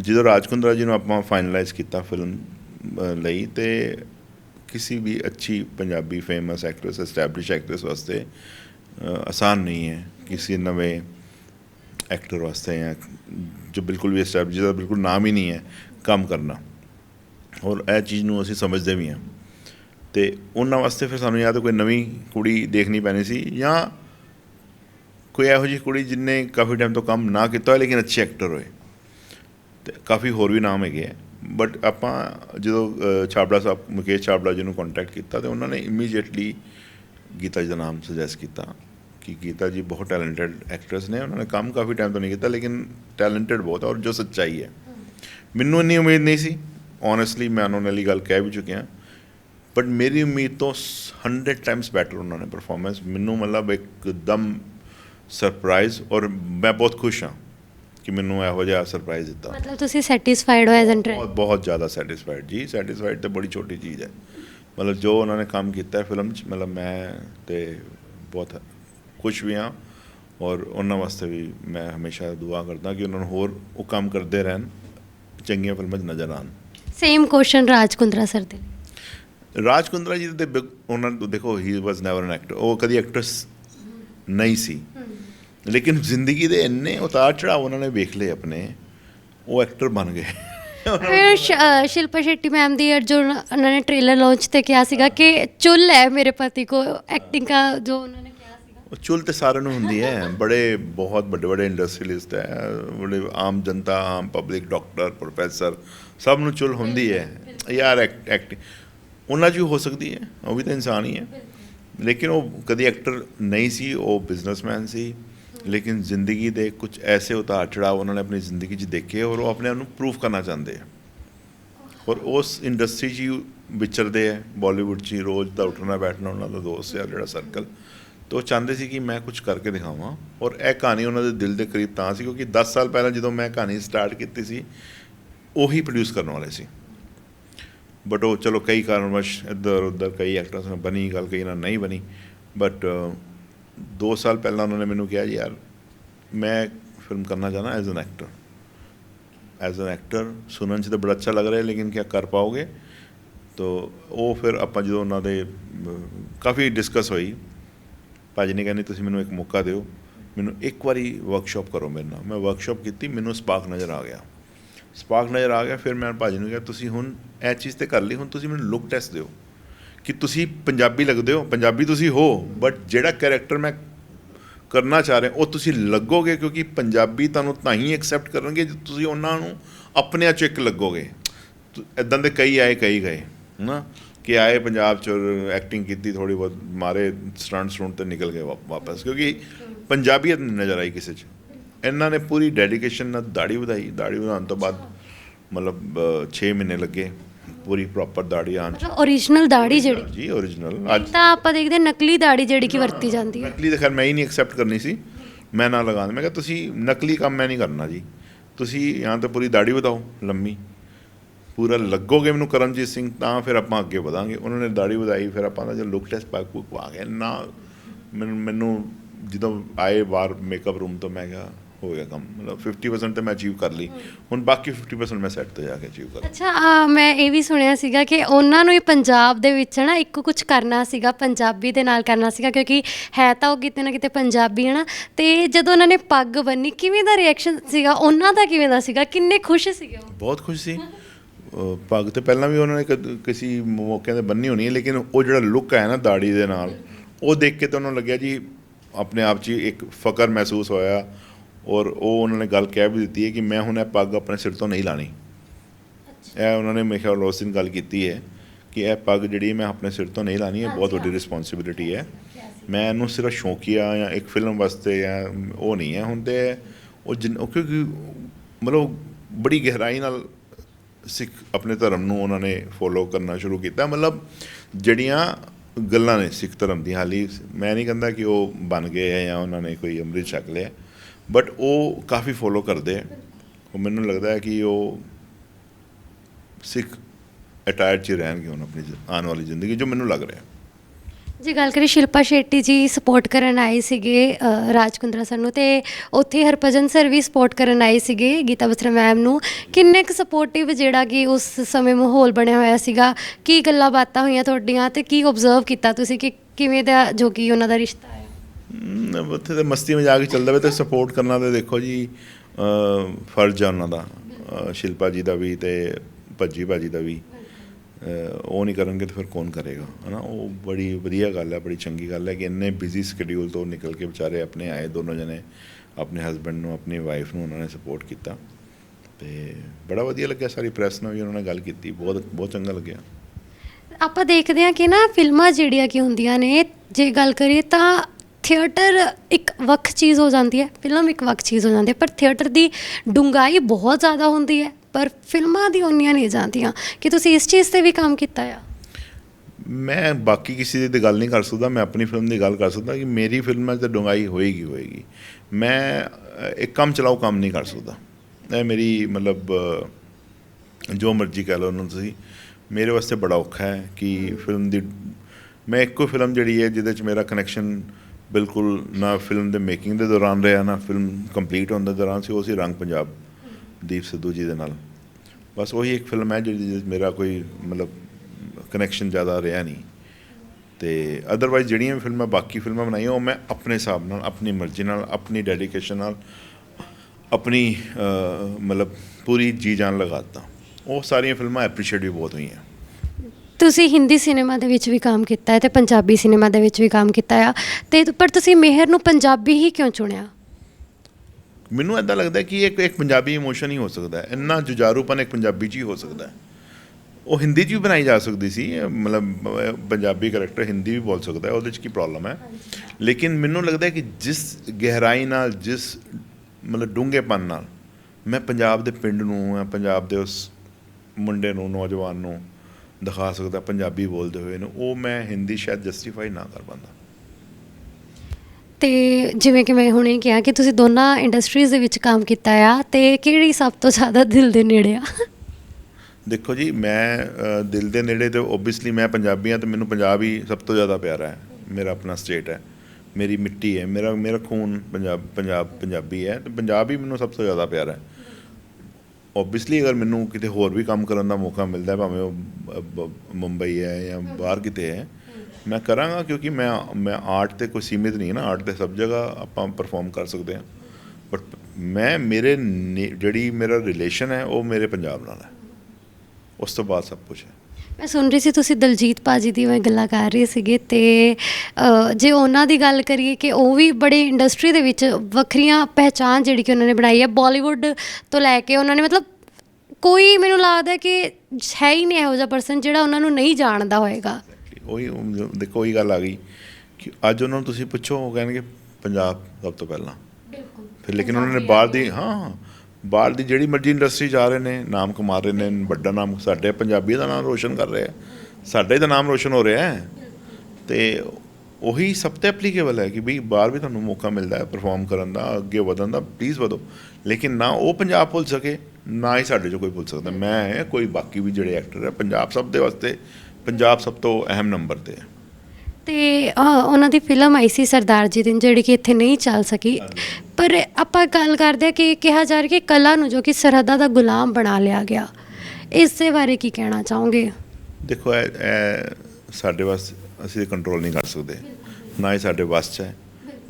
ਜਦੋਂ ਰਾਜਕੁੰਦਰਾ ਜੀ ਨੂੰ ਆਪਾਂ ਫਾਈਨਲਾਈਜ਼ ਕੀਤਾ ਫਿਲਮ ਲਈ, ਤੇ ਕਿਸੇ ਵੀ ਅੱਛੀ Punjabi famous actress establish actress ਵਾਸਤੇ ਆਸਾਨ ਨਹੀਂ ਹੈ ਕਿਸੇ ਨਵੇਂ ਐਕਟਰ ਵਾਸਤੇ ਜਾਂ ਜੋ ਬਿਲਕੁਲ ਵੀ ਐਸਟੈਬਲਿਸ਼ ਜਿਹਦਾ ਬਿਲਕੁਲ ਨਾਮ ਹੀ ਨਹੀਂ ਹੈ, ਕੰਮ ਕਰਨਾ। ਔਰ ਇਹ ਚੀਜ਼ ਨੂੰ ਅਸੀਂ ਸਮਝਦੇ ਵੀ ਹਾਂ। ਤੇ ਉਹਨਾਂ ਵਾਸਤੇ ਫਿਰ ਸਾਨੂੰ ਯਾਦ ਕੋਈ ਨਵੀਂ ਕੁੜੀ ਦੇਖਣੀ ਪੈਣੀ ਸੀ ਜਾਂ ਕੋਈ ਇਹੋ ਜਿਹੀ ਕੁੜੀ ਜਿਨੇ ਕਾਫੀ ਟਾਈਮ ਤੋਂ ਕੰਮ ਨਾ ਕੀਤਾ ਹੋਏ, ਲੇਕਿਨ ਅੱਛੇ ਐਕਟਰ ਹੋਏ। ਤੇ ਕਾਫੀ ਹੋਰ ਵੀ ਨਾਮ ਹੈਗੇ ਆ। ਬਟ ਆਪਾਂ ਜਦੋਂ ਛਾਬੜਾ ਸਾਹਿਬ, ਮੁਕੇਸ਼ ਛਾਬੜਾ ਜੀ ਨੂੰ ਕੰਟੈਕਟ ਕੀਤਾ ਤੇ ਉਹਨਾਂ ਨੇ ਇਮੀਡੀਏਟਲੀ ਗੀਤਾ ਜੀ ਦਾ ਨਾਮ ਸੁਜੈਸਟ ਕੀਤਾ ਕਿ ਗੀਤਾ ਜੀ ਬਹੁਤ ਟੈਲੈਂਟਡ ਐਕਟਰੈਸ ਨੇ। ਉਹਨਾਂ ਨੇ ਕੰਮ ਕਾਫੀ ਟਾਈਮ ਤੋਂ ਨਹੀਂ ਕੀਤਾ, ਲੇਕਿਨ ਟੈਲੈਂਟਡ ਬਹੁਤ ਆ ਔਰ ਜੋ ਸੱਚਾਈ ਹੈ। ਮੈਨੂੰ ਇੰਨੀ ਉਮੀਦ ਨਹੀਂ ਸੀ। ਓਨੈਸਟਲੀ ਮੈਂ ਉਹਨਾਂ ਨਾਲ ਗੱਲ ਕਹਿ ਵੀ ਚੁੱਕਿਆ। ਬਟ ਮੇਰੀ ਉਮੀਦ ਤੋਂ 100 ਟਾਈਮਸ ਬੈਟਰ ਉਹਨਾਂ ਨੇ ਪਰਫਾਰਮੈਂਸ ਮੈਨੂੰ ਮਤਲਬ ਇੱਕਦਮ ਸਰਪ੍ਰਾਈਜ਼ ਔਰ ਮੈਂ ਬਹੁਤ ਖੁਸ਼ ਹਾਂ। ਕਿ ਮੈਨੂੰ ਇਹੋ ਜਿਹਾ ਸਰਪ੍ਰਾਈਜ਼ ਦਿੱਤਾ। ਮਤਲਬ ਤੁਸੀਂ ਸੈਟੀਸਫਾਈਡ ਹੋ ਐਜ਼ ਐਨ ਬਹੁਤ ਬਹੁਤ ਜ਼ਿਆਦਾ ਸੈਟੀਸਫਾਈਡ ਜੀ। ਸੈਟੀਸਫਾਈਡ ਤੇ ਬੜੀ ਛੋਟੀ ਚੀਜ਼ ਹੈ। ਮਤਲਬ ਜੋ ਉਹਨਾਂ ਨੇ ਕੰਮ ਕੀਤਾ ਹੈ ਫਿਲਮ 'ਚ ਮਤਲਬ ਮੈਂ ਤੇ ਬਹੁਤ ਖੁਸ਼ ਵੀ ਹਾਂ ਔਰ ਉਹਨਾਂ ਵਾਸਤੇ ਵੀ ਮੈਂ ਹਮੇਸ਼ਾ ਦੁਆ ਕਰਦਾ ਕਿ ਉਹਨਾਂ ਨੂੰ ਹੋਰ ਉਹ ਕੰਮ ਕਰਦੇ ਰਹਿਣ ਚੰਗੀਆਂ ਫਿਲਮਾਂ 'ਚ ਨਜ਼ਰ ਆਉਣ। Same question Raj Kundra sir ਦੇ। ਰਾਜ ਕੁੰਦਰਾ ਜੀ ਦੇ ਉਹਨਾਂ ਨੂੰ ਦੇਖੋ ਹੀ ਵਾਸ ਨੈਵਰ ਐਨ ਐਕਟਰ ਉਹ ਕਦੀ ਐਕਟਰਸ ਨਹੀਂ ਸੀ। ਲੇਕਿਨ ਜ਼ਿੰਦਗੀ ਦੇ ਇੰਨੇ ਉਤਾਰ ਚੜਾਅ ਉਹਨਾਂ ਨੇ ਵੇਖ ਲਏ ਆਪਣੇ ਉਹ ਐਕਟਰ ਬਣ ਗਏ। ਫਿਰ ਸ਼- ਸ਼ਿਲਪਾ ਸ਼ੈਟੀ ਮੈਮ ਦੀ ਜੋ ਉਹਨਾਂ ਨੇ ਟ੍ਰੇਲਰ ਲਾਂਚ ਤੇ ਕਿਹਾ ਸੀਗਾ ਕਿ ਚੁੱਲ ਹੈ ਮੇਰੇ ਪਤੀ ਕੋ ਐਕਟਿੰਗ ਦਾ ਜੋ ਉਹਨਾਂ ਨੇ ਕਿਹਾ ਸੀਗਾ। ਉਹ ਚੁੱਲ ਤੇ ਸਾਰਿਆਂ ਨੂੰ ਹੁੰਦੀ ਹੈ ਬੜੇ ਬਹੁਤ ਵੱਡੇ ਵੱਡੇ ਇੰਡਸਟਰੀਲਿਸਟ ਹੈ ਬੜੇ ਆਮ ਜਨਤਾ ਆਮ ਪਬਲਿਕ ਡਾਕਟਰ ਪ੍ਰੋਫੈਸਰ ਸਭ ਨੂੰ ਚੁੱਲ ਹੁੰਦੀ ਹੈ। ਯਾਰ ਐਕਟ ਉਹਨਾਂ 'ਚ ਵੀ ਹੋ ਸਕਦੀ ਹੈ ਉਹ ਵੀ ਤਾਂ ਇਨਸਾਨ ਹੀ ਹੈ। ਲੇਕਿਨ ਉਹ ਕਦੀ ਐਕਟਰ ਨਹੀਂ ਸੀ ਉਹ ਬਿਜ਼ਨਸਮੈਨ ਸੀ। ਲੇਕਿਨ ਜ਼ਿੰਦਗੀ ਦੇ ਕੁਝ ਐਸੇ ਉਤਾਰ ਚੜਾਅ ਉਹਨਾਂ ਨੇ ਆਪਣੀ ਜ਼ਿੰਦਗੀ 'ਚ ਦੇਖੇ ਔਰ ਉਹ ਆਪਣੇ ਆਪ ਨੂੰ ਪ੍ਰੂਫ ਕਰਨਾ ਚਾਹੁੰਦੇ ਆ। ਔਰ ਉਸ ਇੰਡਸਟਰੀ 'ਚ ਹੀ ਵਿਚਰਦੇ ਆ ਬਾਲੀਵੁੱਡ 'ਚ ਹੀ ਰੋਜ਼ ਦਾ ਉੱਠਣਾ, ਬੈਠਣਾ, ਉਹਨਾਂ ਦਾ ਦੋਸਤ ਆ ਜਿਹੜਾ ਸਰਕਲ ਤੇ ਉਹ ਚਾਹੁੰਦੇ ਸੀ ਕਿ ਮੈਂ ਕੁਝ ਕਰਕੇ ਦਿਖਾਵਾਂ ਔਰ ਇਹ ਕਹਾਣੀ ਉਹਨਾਂ ਦੇ ਦਿਲ ਦੇ ਕਰੀਬ ਤਾਂ ਸੀ ਕਿਉਂਕਿ 10 ਸਾਲ ਪਹਿਲਾਂ ਜਦੋਂ ਮੈਂ ਕਹਾਣੀ ਸਟਾਰਟ ਕੀਤੀ ਸੀ, ਉਹੀ ਪ੍ਰੋਡਿਊਸ ਕਰਨ ਵਾਲੇ ਸੀ। ਬਟ ਉਹ ਚਲੋ ਕਈ ਕਾਰਨਵਸ਼ ਇੱਧਰ ਉੱਧਰ ਕਈ ਐਕਟਰਸ ਨਾਲ ਬਣੀ, ਗੱਲ ਕਈ ਨਾਲ ਨਹੀਂ ਬਣੀ ਬਟ 2 ਸਾਲ ਪਹਿਲਾਂ ਉਹਨਾਂ ਨੇ ਮੈਨੂੰ ਕਿਹਾ ਜੀ, ਯਾਰ, ਮੈਂ ਫਿਲਮ ਕਰਨਾ ਚਾਹਨਾ as an actor as an actor ਸੁਣਨ 'ਚ ਤਾਂ ਬੜਾ ਅੱਛਾ ਲੱਗ ਰਿਹਾ, ਲੇਕਿਨ ਕੀ ਕਰ ਪਾਓਗੇ? ਤੋ ਉਹ ਫਿਰ ਆਪਾਂ ਜਦੋਂ ਉਹਨਾਂ ਦੇ, ਕਾਫੀ ਡਿਸਕਸ ਹੋਈ। ਭਾਜੀ ਨੇ ਕਹਿੰਦੇ ਤੁਸੀਂ ਮੈਨੂੰ ਇੱਕ ਮੌਕਾ ਦਿਓ। ਮੈਨੂੰ ਇੱਕ ਵਾਰੀ ਵਰਕਸ਼ਾਪ ਕਰੋ ਮੇਰੇ ਨਾਲ। ਮੈਂ ਵਰਕਸ਼ਾਪ ਕੀਤੀ, ਮੈਨੂੰ ਸਪਾਰਕ ਨਜ਼ਰ ਆ ਗਿਆ। ਸਪਾਰਕ ਨਜ਼ਰ ਆ ਗਿਆ, ਫਿਰ ਮੈਂ ਭਾਜੀ ਨੂੰ ਕਿਹਾ, ਤੁਸੀਂ ਹੁਣ ਇਹ ਚੀਜ਼ ਤੇ ਕਰ ਲਈ, ਹੁਣ ਤੁਸੀਂ ਮੈਨੂੰ ਲੁੱਕ ਟੈਸਟ ਦਿਓ। ਕਿ ਤੁਸੀਂ ਪੰਜਾਬੀ ਲੱਗਦੇ ਹੋ, ਪੰਜਾਬੀ ਤੁਸੀਂ ਹੋ ਬਟ ਜਿਹੜਾ ਕੈਰੈਕਟਰ ਮੈਂ ਕਰਨਾ ਚਾਹ ਰਹੇ, ਉਹ ਤੁਸੀਂ ਲੱਗੋਗੇ ਕਿਉਂਕਿ ਪੰਜਾਬੀ ਤੁਹਾਨੂੰ ਤਾਂ ਹੀ ਐਕਸੈਪਟ ਕਰਨਗੇ ਜੇ ਤੁਸੀਂ ਉਹਨਾਂ ਨੂੰ ਆਪਣੇ ਆਪ 'ਚ ਇੱਕ ਲੱਗੋਗੇ। ਇਦਾਂ ਦੇ ਕਈ ਆਏ, ਕਈ ਗਏ, ਹਨਾ? ਕਿ ਆਏ ਪੰਜਾਬ ਚ ਐਕਟਿੰਗ ਕੀਤੀ ਥੋੜੀ ਬਹੁਤ ਮਾਰੇ ਸਟੰਟ ਸਟੰਟ ਤੇ ਨਿਕਲ ਗਏ ਵਾ- ਵਾਪਸ, ਕਿਉਂਕਿ ਪੰਜਾਬੀਅਤ ਨਹੀਂ ਨਜ਼ਰ ਆਈ ਕਿਸੇ ਚ। ਇਹਨਾਂ ਨੇ ਪੂਰੀ ਡੈਡੀਕੇਸ਼ਨ ਨਾਲ ਦਾੜੀ ਵਧਾਈ ਦਾੜੀ ਵਧਾਉਣ ਤੋਂ ਬਾਅਦ ਮਤਲਬ 6 ਮਹੀਨੇ ਲੱਗੇ। ਪੂਰੀ ਪ੍ਰੋਪਰ ਦਾੜੀ ਆਉਣ ਚ ਮਤਲਬ ਓਰੀਜਨਲ ਦਾੜੀ ਜਿਹੜੀ। ਜੀ origignal ਅੱਜ ਤਾਂ ਆਪਾਂ ਦੇਖਦੇ ਹਾਂ ਨਕਲੀ ਦਾੜੀ ਜਿਹੜੀ ਕਿ ਵਰਤੀ ਜਾਂਦੀ ਹੈ। ਨਕਲੀ ਤਾਂ ਖੈਰ ਮੈਂ ਹੀ ਨਹੀਂ ਐਕਸੈਪਟ ਕਰਨੀ ਸੀ। ਮੈਂ ਨਾ ਲਗਾ ਮੈਂ ਕਿਹਾ ਤੁਸੀਂ ਨਕਲੀ ਕੰਮ ਮੈਂ ਨਹੀਂ ਕਰਨਾ ਜੀ। ਤੁਸੀਂ ਜਾਂ ਤਾਂ ਪੂਰੀ ਦਾੜੀ ਵਧਾਓ ਲੰਮੀ। ਪੂਰਾ ਲੱਗੋਗੇ ਮੈਨੂੰ ਕਰਮਜੀਤ ਸਿੰਘ ਤਾਂ ਫਿਰ ਆਪਾਂ ਅੱਗੇ ਵਧਾਂਗੇ। ਉਹਨਾਂ ਨੇ ਦਾੜੀ ਵਧਾਈ ਫਿਰ ਆਪਾਂ ਦਾ ਜੋ ਲੁੱਕ ਟੈਸਟ ਪਾ ਕੇ ਆ ਗਏ। ਨਾ ਮੈਨੂੰ ਮੈਨੂੰ ਜਦੋਂ ਆਏ ਬਾਹਰ ਮੇਕਅਪ ਰੂਮ ਤੋਂ ਮੈਂ ਕਿਹਾ ਹੋ ਗਿਆ ਕੰਮ ਮਤਲਬ 50% ਤੇ ਮੈਂ ਅਚੀਵ ਕਰ ਲਈ। ਹੁਣ ਬਾਕੀ 50% ਮੈਂ ਸੈੱਟ ਤੇ ਜਾ ਕੇ ਅਚੀਵ ਕਰ ਅੱਛਾ ਅ, ਮੈਂ ਇਹ ਵੀ ਸੁਣਿਆ ਸੀਗਾ ਕਿ ਉਹਨਾਂ ਨੂੰ ਹੀ ਪੰਜਾਬ ਦੇ ਵਿੱਚ ਨਾ ਇੱਕ ਕੁਝ ਕਰਨਾ ਸੀਗਾ ਪੰਜਾਬੀ ਦੇ ਨਾਲ ਕਰਨਾ ਸੀਗਾ ਕਿਉਂਕਿ ਹੈ ਤਾਂ ਉਹ ਕਿਤੇ ਨਾ ਕਿਤੇ ਪੰਜਾਬੀ ਹੈ ਨਾ ਤੇ ਜਦੋਂ ਉਹਨਾਂ ਨੇ ਪੱਗ ਬੰਨੀ ਕਿਵੇਂ ਦਾ ਰਿਐਕਸ਼ਨ ਸੀਗਾ? ਉਹਨਾਂ ਦਾ ਕਿਵੇਂ ਦਾ ਸੀਗਾ? ਕਿੰਨੇ ਖੁਸ਼ ਸੀਗੇ ਉਹ? ਬਹੁਤ ਖੁਸ਼ ਸੀ। ਅਹ ਪੱਗ ਤੇ ਪਹਿਲਾਂ ਵੀ ਉਹਨਾਂ ਨੇ ਕਦ- ਕਿਸੇ ਮੌਕੇ ਤੇ ਬੰਨੀ ਹੋਣੀ ਹੈ ਲੇਕਿਨ ਉਹ ਜਿਹੜਾ ਲੁੱਕ ਹੈ ਨਾ ਦਾੜੀ ਦੇ ਨਾਲ ਉਹ ਦੇਖ ਕੇ ਤਾਂ ਉਹਨਾਂ ਨੂੰ ਲੱਗਿਆ ਜੀ ਆਪਣੇ ਆਪ 'ਚ ਹੀ ਇੱਕ ਫਕਰ ਮਹਿਸੂਸ ਹੋਇਆ। ਔਰ ਉਹ ਉਹਨਾਂ ਨੇ ਗੱਲ ਕਹਿ ਵੀ ਦਿੱਤੀ ਹੈ ਕਿ ਮੈਂ ਹੁਣ ਇਹ ਪੱਗ ਆਪਣੇ ਸਿਰ ਤੋਂ ਨਹੀਂ ਲਾਣੀ। ਇਹ ਉਹਨਾਂ ਨੇ ਉਸ ਦਿਨ ਗੱਲ ਕੀਤੀ ਹੈ ਕਿ ਇਹ ਪੱਗ ਜਿਹੜੀ ਮੈਂ ਆਪਣੇ ਸਿਰ ਤੋਂ ਨਹੀਂ ਲਾਣੀ ਹੈ ਬਹੁਤ ਵੱਡੀ ਰਿਸਪੌਂਸਿਬਿਲਿਟੀ ਹੈ। ਮੈਂ ਇਹਨੂੰ ਸਿਰਫ ਸ਼ੌਕੀਆ ਜਾਂ ਇੱਕ ਫਿਲਮ ਵਾਸਤੇ ਜਾਂ ਉਹ ਨਹੀਂ ਹੈ। ਤੇ ਉਹ ਜਿਨ ਉਹ ਕਿਉਂਕਿ ਮਤਲਬ ਬੜੀ ਗਹਿਰਾਈ ਨਾਲ ਸਿੱਖ ਆਪਣੇ ਧਰਮ ਨੂੰ ਉਹਨਾਂ ਨੇ ਫੋਲੋ ਕਰਨਾ ਸ਼ੁਰੂ ਕੀਤਾ। ਮਤਲਬ ਜਿਹੜੀਆਂ ਗੱਲਾਂ ਨੇ ਸਿੱਖ ਧਰਮ ਦੀਆਂ ਹਾਲੀ ਮੈਂ ਨਹੀਂ ਕਹਿੰਦਾ ਕਿ ਉਹ ਬਣ ਗਏ ਹੈ ਜਾਂ ਉਹਨਾਂ ਨੇ ਕੋਈ ਅੰਮ੍ਰਿਤ ਛਕ ਲਿਆ। ਬਟ ਉਹ ਕਾਫੀ ਫੋਲੋ ਕਰਦੇ ਆ। ਉਹ ਮੈਨੂੰ ਲੱਗਦਾ ਹੈ ਕਿ ਉਹ ਸਿੱਖ ਅਟਾਇਰ 'ਚ ਰਹਿਣਗੇ ਹੁਣ ਆਪਣੀ ਆਉਣ ਵਾਲੀ ਜ਼ਿੰਦਗੀ, ਜੋ ਮੈਨੂੰ ਲੱਗ ਰਿਹਾ ਜੀ, ਗੱਲ ਕਰੀ ਸ਼ਿਲਪਾ ਸ਼ੇਟੀ ਜੀ ਸਪੋਰਟ ਕਰਨ ਆਏ ਸੀਗੇ ਰਾਜਕੁੰਦਰਾ ਸਰ ਨੂੰ ਤੇ ਉੱਥੇ ਹਰਭਜਨ ਸਰ ਵੀ ਸਪੋਰਟ ਕਰਨ ਆਏ ਸੀਗੇ, ਗੀਤਾ ਬਸਰਾ ਮੈਮ ਨੂੰ। ਕਿੰਨੇ ਕੁ ਸਪੋਰਟਿਵ ਜਿਹੜਾ ਕਿ ਉਸ ਸਮੇਂ ਮਾਹੌਲ ਬਣਿਆ ਹੋਇਆ ਸੀਗਾ? ਕੀ ਗੱਲਾਂ ਬਾਤਾਂ ਹੋਈਆਂ ਤੁਹਾਡੀਆਂ ਤੇ ਕੀ ਆਬਜ਼ਰਵ ਕੀਤਾ ਤੁਸੀਂ? ਕਿ ਕਿਵੇਂ ਦਾ ਜੋ ਕਿ ਉਹਨਾਂ ਦਾ ਰਿਸ਼ਤਾ ਹੈ? ਉੱਥੇ ਤੇ ਮਸਤੀ ਮਜ਼ਾਕ ਚੱਲਦਾ ਵੇ ਤੇ ਸਪੋਰਟ ਕਰਨਾ ਤੇ ਦੇਖੋ ਜੀ ਫਰਜ਼ ਆ ਉਹਨਾਂ ਦਾ। ਸ਼ਿਲਪਾ ਜੀ ਦਾ ਵੀ ਤੇ ਭੱਜੀ ਭਾਜੀ ਦਾ ਵੀ। ਉਹ ਨਹੀਂ ਕਰਨਗੇ ਤਾਂ ਫਿਰ ਕੌਣ ਕਰੇਗਾ? ਹਨਾ, ਉਹ ਬੜੀ ਵਧੀਆ ਗੱਲ ਹੈ, ਬੜੀ ਚੰਗੀ ਗੱਲ ਹੈ ਕਿ ਇੰਨੇ ਬਿਜ਼ੀ ਸਕੇਡਿਊਲ ਤੋਂ ਨਿਕਲ ਕੇ ਵਿਚਾਰੇ ਆਪਣੇ ਆਏ ਦੋਨੋਂ ਜਣੇ, ਆਪਣੇ ਹਸਬੰਡ ਨੂੰ, ਆਪਣੀ ਵਾਈਫ ਨੂੰ ਉਹਨਾਂ ਨੇ ਸਪੋਰਟ ਕੀਤਾ। ਤੇ ਬੜਾ ਵਧੀਆ ਲੱਗਿਆ ਸਾਰੀ ਪ੍ਰੈਸ ਨਾਲ ਵੀ ਉਹਨਾਂ ਨੇ ਗੱਲ ਕੀਤੀ, ਬਹੁਤ ਬਹੁਤ ਚੰਗਾ ਲੱਗਿਆ। ਆਪਾਂ ਦੇਖਦੇ ਹਾਂ ਕਿ ਨਾ ਫਿਲਮਾਂ ਜਿਹੜੀਆਂ ਕਿ ਹੁੰਦੀਆਂ ਨੇ, ਜੇ ਗੱਲ ਕਰੀਏ ਤਾਂ ਥੀਏਟਰ ਇੱਕ ਵੱਖ ਚੀਜ਼ ਹੋ ਜਾਂਦੀ ਹੈ ਫਿਲਮ ਇੱਕ ਵੱਖ ਚੀਜ਼ ਹੋ ਜਾਂਦੀ ਹੈ, ਪਰ ਥੀਏਟਰ ਦੀ ਡੂੰਘਾਈ ਬਹੁਤ ਜ਼ਿਆਦਾ ਹੁੰਦੀ ਹੈ, ਪਰ ਫਿਲਮਾਂ ਦੀ ਉਨੀਆਂ ਨਹੀਂ ਜਾਂਦੀਆਂ। ਕਿ ਤੁਸੀਂ ਇਸ ਚੀਜ਼ ਤੇ ਵੀ ਕੰਮ ਕੀਤਾ ਆ? ਮੈਂ ਬਾਕੀ ਕਿਸੇ ਦੀ ਤੇ ਗੱਲ ਨਹੀਂ ਕਰ ਸਕਦਾ, ਮੈਂ ਆਪਣੀ ਫਿਲਮ ਦੀ ਗੱਲ ਕਰ ਸਕਦਾ ਕਿ ਮੇਰੀ ਫਿਲਮਾਂ 'ਚ ਡੂੰਘਾਈ ਹੋਏਗੀ ਹੋਏਗੀ। ਮੈਂ ਇੱਕ ਕੰਮ ਚਲਾਓ, ਕੰਮ ਨਹੀਂ ਕਰ ਸਕਦਾ। ਇਹ ਮੇਰੀ ਮਤਲਬ ਜੋ ਮਰਜ਼ੀ ਕਹਿ ਲਓ ਉਹਨੂੰ ਤੁਸੀਂ। ਮੇਰੇ ਵਾਸਤੇ ਬੜਾ ਔਖਾ ਹੈ ਕਿ ਫਿਲਮ ਦੀ, ਮੈਂ ਇੱਕੋ ਫਿਲਮ ਜਿਹੜੀ ਹੈ ਜਿਹਦੇ 'ਚ ਮੇਰਾ ਕਨੈਕਸ਼ਨ ਬਿਲਕੁਲ ਨਾ ਫਿਲਮ ਦੇ ਮੇਕਿੰਗ ਦੇ ਦੌਰਾਨ ਰਿਹਾ, ਨਾ ਫਿਲਮ ਕੰਪਲੀਟ ਹੋਣ ਦੇ ਦੌਰਾਨ ਸੀ, ਉਹ ਸੀ ਰੰਗ ਪੰਜਾਬ, ਦੀਪ ਸਿੱਧੂ ਜੀ ਦੇ ਨਾਲ। ਬਸ ਉਹੀ ਇੱਕ ਫਿਲਮ ਹੈ ਜਿਹਦੇ ਮੇਰਾ ਕੋਈ ਮਤਲਬ ਕਨੈਕਸ਼ਨ ਜ਼ਿਆਦਾ ਰਿਹਾ ਨਹੀਂ। ਤੇ ਅਦਰਵਾਈਜ਼ ਜਿਹੜੀਆਂ ਵੀ ਫਿਲਮਾਂ ਬਾਕੀ ਫਿਲਮਾਂ ਬਣਾਈਆਂ, ਉਹ ਮੈਂ ਆਪਣੇ ਹਿਸਾਬ ਨਾਲ, ਆਪਣੀ ਮਰਜ਼ੀ ਨਾਲ, ਆਪਣੀ ਡੈਡੀਕੇਸ਼ਨ ਨਾਲ, ਆਪਣੀ ਮਤਲਬ ਪੂਰੀ ਜੀ ਜਾਨ ਲਗਾਤਾ ਉਹ ਸਾਰੀਆਂ ਫਿਲਮਾਂ ਐਪਰੀਸ਼ੀਏਟ ਵੀ ਬਹੁਤ ਹੋਈਆਂ। ਤੁਸੀਂ ਹਿੰਦੀ ਸਿਨੇਮਾ ਦੇ ਵਿੱਚ ਵੀ ਕੰਮ ਕੀਤਾ ਹੈ ਤੇ ਪੰਜਾਬੀ ਸਿਨੇਮਾ ਦੇ ਵਿੱਚ ਵੀ ਕੰਮ ਕੀਤਾ ਆ ਤੇ ਪਰ ਤੁਸੀਂ ਮਿਹਰ ਨੂੰ ਪੰਜਾਬੀ ਹੀ ਕਿਉਂ ਚੁਣਿਆ? ਮੈਨੂੰ ਐਦਾਂ ਲੱਗਦਾ ਕਿ ਇੱਕ ਇੱਕ ਪੰਜਾਬੀ ਇਮੋਸ਼ਨ ਹੀ ਹੋ ਸਕਦਾ ਹੈ। ਇੰਨਾ ਜੁਝਾਰੂਪਨ ਇੱਕ ਪੰਜਾਬੀ 'ਚ ਹੀ ਹੋ ਸਕਦਾ ਹੈ। ਉਹ ਹਿੰਦੀ 'ਚ ਵੀ ਬਣਾਈ ਜਾ ਸਕਦੀ ਸੀ। ਇਹ ਮਤਲਬ ਪੰਜਾਬੀ ਕਰੈਕਟਰ ਹਿੰਦੀ ਵੀ ਬੋਲ ਸਕਦਾ ਹੈ। ਉਹਦੇ 'ਚ ਕੀ ਪ੍ਰੋਬਲਮ ਹੈ? ਲੇਕਿਨ ਮੈਨੂੰ ਲੱਗਦਾ ਹੈ ਕਿ ਜਿਸ ਗਹਿਰਾਈ ਨਾਲ ਜਿਸ ਮਤਲਬ ਡੂੰਘੇਪਨ ਨਾਲ ਮੈਂ ਪੰਜਾਬ ਦੇ ਪਿੰਡ ਨੂੰ ਪੰਜਾਬ ਦੇ ਉਸ ਮੁੰਡੇ ਨੂੰ ਨੌਜਵਾਨ ਨੂੰ ਦਿਖਾ ਸਕਦਾ ਪੰਜਾਬੀ ਬੋਲਦੇ ਹੋਏ ਨੂੰ ਉਹ ਮੈਂ ਹਿੰਦੀ ਸ਼ਾਇਦ ਜਸਟੀਫਾਈ ਨਾ ਕਰ ਪਾਉਂਦਾ। ਤੇ ਜਿਵੇਂ ਕਿ ਮੈਂ ਹੁਣੇ ਕਿਹਾ ਕਿ ਤੁਸੀਂ ਦੋਨਾਂ ਇੰਡਸਟਰੀਜ਼ ਦੇ ਵਿੱਚ ਕੰਮ ਕੀਤਾ ਆ ਤੇ ਕਿਹੜੀ ਸਭ ਤੋਂ ਜ਼ਿਆਦਾ ਦਿਲ ਦੇ ਨੇੜੇ ਆ? ਦੇਖੋ ਜੀ ਮੈਂ ਦਿਲ ਦੇ ਨੇੜੇ ਤੇ ਓਬਵੀਅਸਲੀ ਮੈਂ ਪੰਜਾਬੀ ਹਾਂ ਤੇ ਮੈਨੂੰ ਪੰਜਾਬ ਹੀ ਸਭ ਤੋਂ ਜ਼ਿਆਦਾ ਪਿਆਰਾ ਹੈ ਮੇਰਾ ਆਪਣਾ ਸਟੇਟ ਹੈ। ਮੇਰੀ ਮਿੱਟੀ ਹੈ ਮੇਰਾ ਮੇਰਾ ਖੂਨ ਪੰਜਾਬ ਪੰਜਾਬ ਪੰਜਾਬੀ ਹੈ ਤੇ ਪੰਜਾਬ ਹੀ ਮੈਨੂੰ ਸਭ ਤੋਂ ਜ਼ਿਆਦਾ ਪਿਆਰਾ ਹੈ। ਓਬਵੀਅਸਲੀ ਅਗਰ ਮੈਨੂੰ ਕਿਤੇ ਹੋਰ ਵੀ ਕੰਮ ਕਰਨ ਦਾ ਮੌਕਾ ਮਿਲਦਾ ਭਾਵੇਂ ਉਹ ਮੁੰਬਈ ਹੈ ਜਾਂ ਬਾਹਰ ਕਿਤੇ ਹੈ, ਮੈਂ ਕਰਾਂਗਾ ਕਿਉਂਕਿ ਮੈਂ ਮੈਂ ਆਰਟ ਤੇ ਕੋਈ ਸੀਮਿਤ ਨਹੀਂ ਹੈ ਨਾ ਆਰਟ ਤੇ ਸਭ ਜਗ੍ਹਾ ਆਪਾਂ ਪਰਫਾਰਮ ਕਰ ਸਕਦੇ ਹਾਂ। ਬਟ ਮੈਂ, ਮੇਰੇ ਜਿਹੜੀ ਮੇਰਾ ਰਿਲੇਸ਼ਨ ਹੈ, ਉਹ ਮੇਰੇ ਪੰਜਾਬ ਨਾਲ ਹੈ। ਉਸ ਤੋਂ ਬਾਅਦ ਸਭ ਕੁਝ ਹੈ। ਮੈਂ ਸੁਣ ਰਹੀ ਸੀ, ਤੁਸੀਂ ਦਲਜੀਤ ਪਾਜੀ ਦੀ ਮੈਂ ਗੱਲਾਂ ਕਰ ਰਹੇ ਸੀਗੇ ਤੇ ਜੇ ਉਹਨਾਂ ਦੀ ਗੱਲ ਕਰੀਏ ਕਿ ਉਹ ਵੀ ਬੜੇ ਇੰਡਸਟਰੀ ਦੇ ਵਿੱਚ ਵੱਖਰੀਆਂ ਪਹਿਚਾਨ ਜਿਹੜੀ ਕਿ ਉਹਨਾਂ ਨੇ ਬਣਾਈ ਹੈ ਬਾਲੀਵੁੱਡ ਤੋਂ ਲੈ ਕੇ ਉਹਨਾਂ ਨੇ ਮਤਲਬ ਕੋਈ ਮੈਨੂੰ ਲੱਗਦਾ ਕਿ ਹੈ ਹੀ ਨਹੀਂ ਇਹੋ ਜਿਹਾ ਪਰਸਨ ਜਿਹੜਾ ਉਹਨਾਂ ਨੂੰ ਨਹੀਂ ਜਾਣਦਾ ਹੋਏਗਾ। ਉਹੀ ਦੇਖੋ ਉਹੀ ਗੱਲ ਆ ਗਈ ਕਿ ਅੱਜ ਉਹਨਾਂ ਨੂੰ ਤੁਸੀਂ ਪੁੱਛੋ ਉਹ ਕਹਿਣਗੇ ਪੰਜਾਬ ਸਭ ਤੋਂ ਪਹਿਲਾਂ। ਫਿਰ ਲੇਕਿਨ ਉਹਨਾਂ ਨੇ ਬਾਹਰ ਦੀ ਹਾਂ ਬਾਹਰ ਦੀ ਜਿਹੜੀ ਮਰਜ਼ੀ ਇੰਡਸਟਰੀ ਜਾ ਰਹੇ ਨੇ ਨਾਮ ਕਮਾ ਰਹੇ ਨੇ ਵੱਡਾ ਨਾਮ ਸਾਡੇ ਪੰਜਾਬੀ ਦਾ ਨਾਮ ਰੋਸ਼ਨ ਕਰ ਰਹੇ ਆ। ਸਾਡੇ ਦਾ ਨਾਮ ਰੋਸ਼ਨ ਹੋ ਰਿਹਾ ਹੈ। ਤੇ ਉਹੀ ਸਭ ਤੇ ਐਪਲੀਕੇਬਲ ਹੈ ਕਿ ਵੀ ਬਾਹਰ ਵੀ ਤੁਹਾਨੂੰ ਮੌਕਾ ਮਿਲਦਾ ਹੈ ਪਰਫਾਰਮ ਕਰਨ ਦਾ ਅੱਗੇ ਵਧਣ ਦਾ ਪਲੀਜ਼ ਵਧੋ। ਲੇਕਿਨ ਨਾ ਉਹ ਪੰਜਾਬ ਭੁੱਲ ਸਕੇ ਨਾ ਹੀ ਸਾਡੇ ਚੋਂ ਕੋਈ ਭੁੱਲ ਸਕਦਾ। ਮੈਂ ਕੋਈ ਬਾਕੀ ਵੀ ਜਿਹੜੇ ਐਕਟਰ ਹੈ ਪੰਜਾਬ ਸਭ ਦੇ ਵਾਸਤੇ ਪੰਜਾਬ ਸਭ ਤੋਂ ਅਹਿਮ ਨੰਬਰ ਤੇ ਹੈ ਤੇ ਅ, ਉਹਨਾਂ ਦੀ ਫਿਲਮ ਆਈ ਸੀ ਸਰਦਾਰ ਜੀ ਦਿਨ ਜਿਹੜੀ ਕਿ ਇੱਥੇ ਨਹੀਂ ਚੱਲ ਸਕੀ। ਪਰ ਆਪਾਂ ਗੱਲ ਕਰਦੇ ਆ ਕਿ ਕਿਹਾ ਜਾ ਰਿਹਾ ਕਿ ਕਲਾ ਨੂੰ ਜੋ ਕਿ ਸਰਹੱਦਾਂ ਦਾ ਗੁਲਾਮ ਬਣਾ ਲਿਆ ਗਿਆ। ਇਸ ਦੇ ਬਾਰੇ ਕੀ ਕਹਿਣਾ ਚਾਹੋਗੇ? ਦੇਖੋ ਇਹ ਇਹ ਸਾਡੇ ਵਾਸ ਅਸੀਂ ਕੰਟਰੋਲ ਨਹੀਂ ਕਰ ਸਕਦੇ। ਨਾ ਹੀ ਸਾਡੇ ਵੱਸ 'ਚ ਹੈ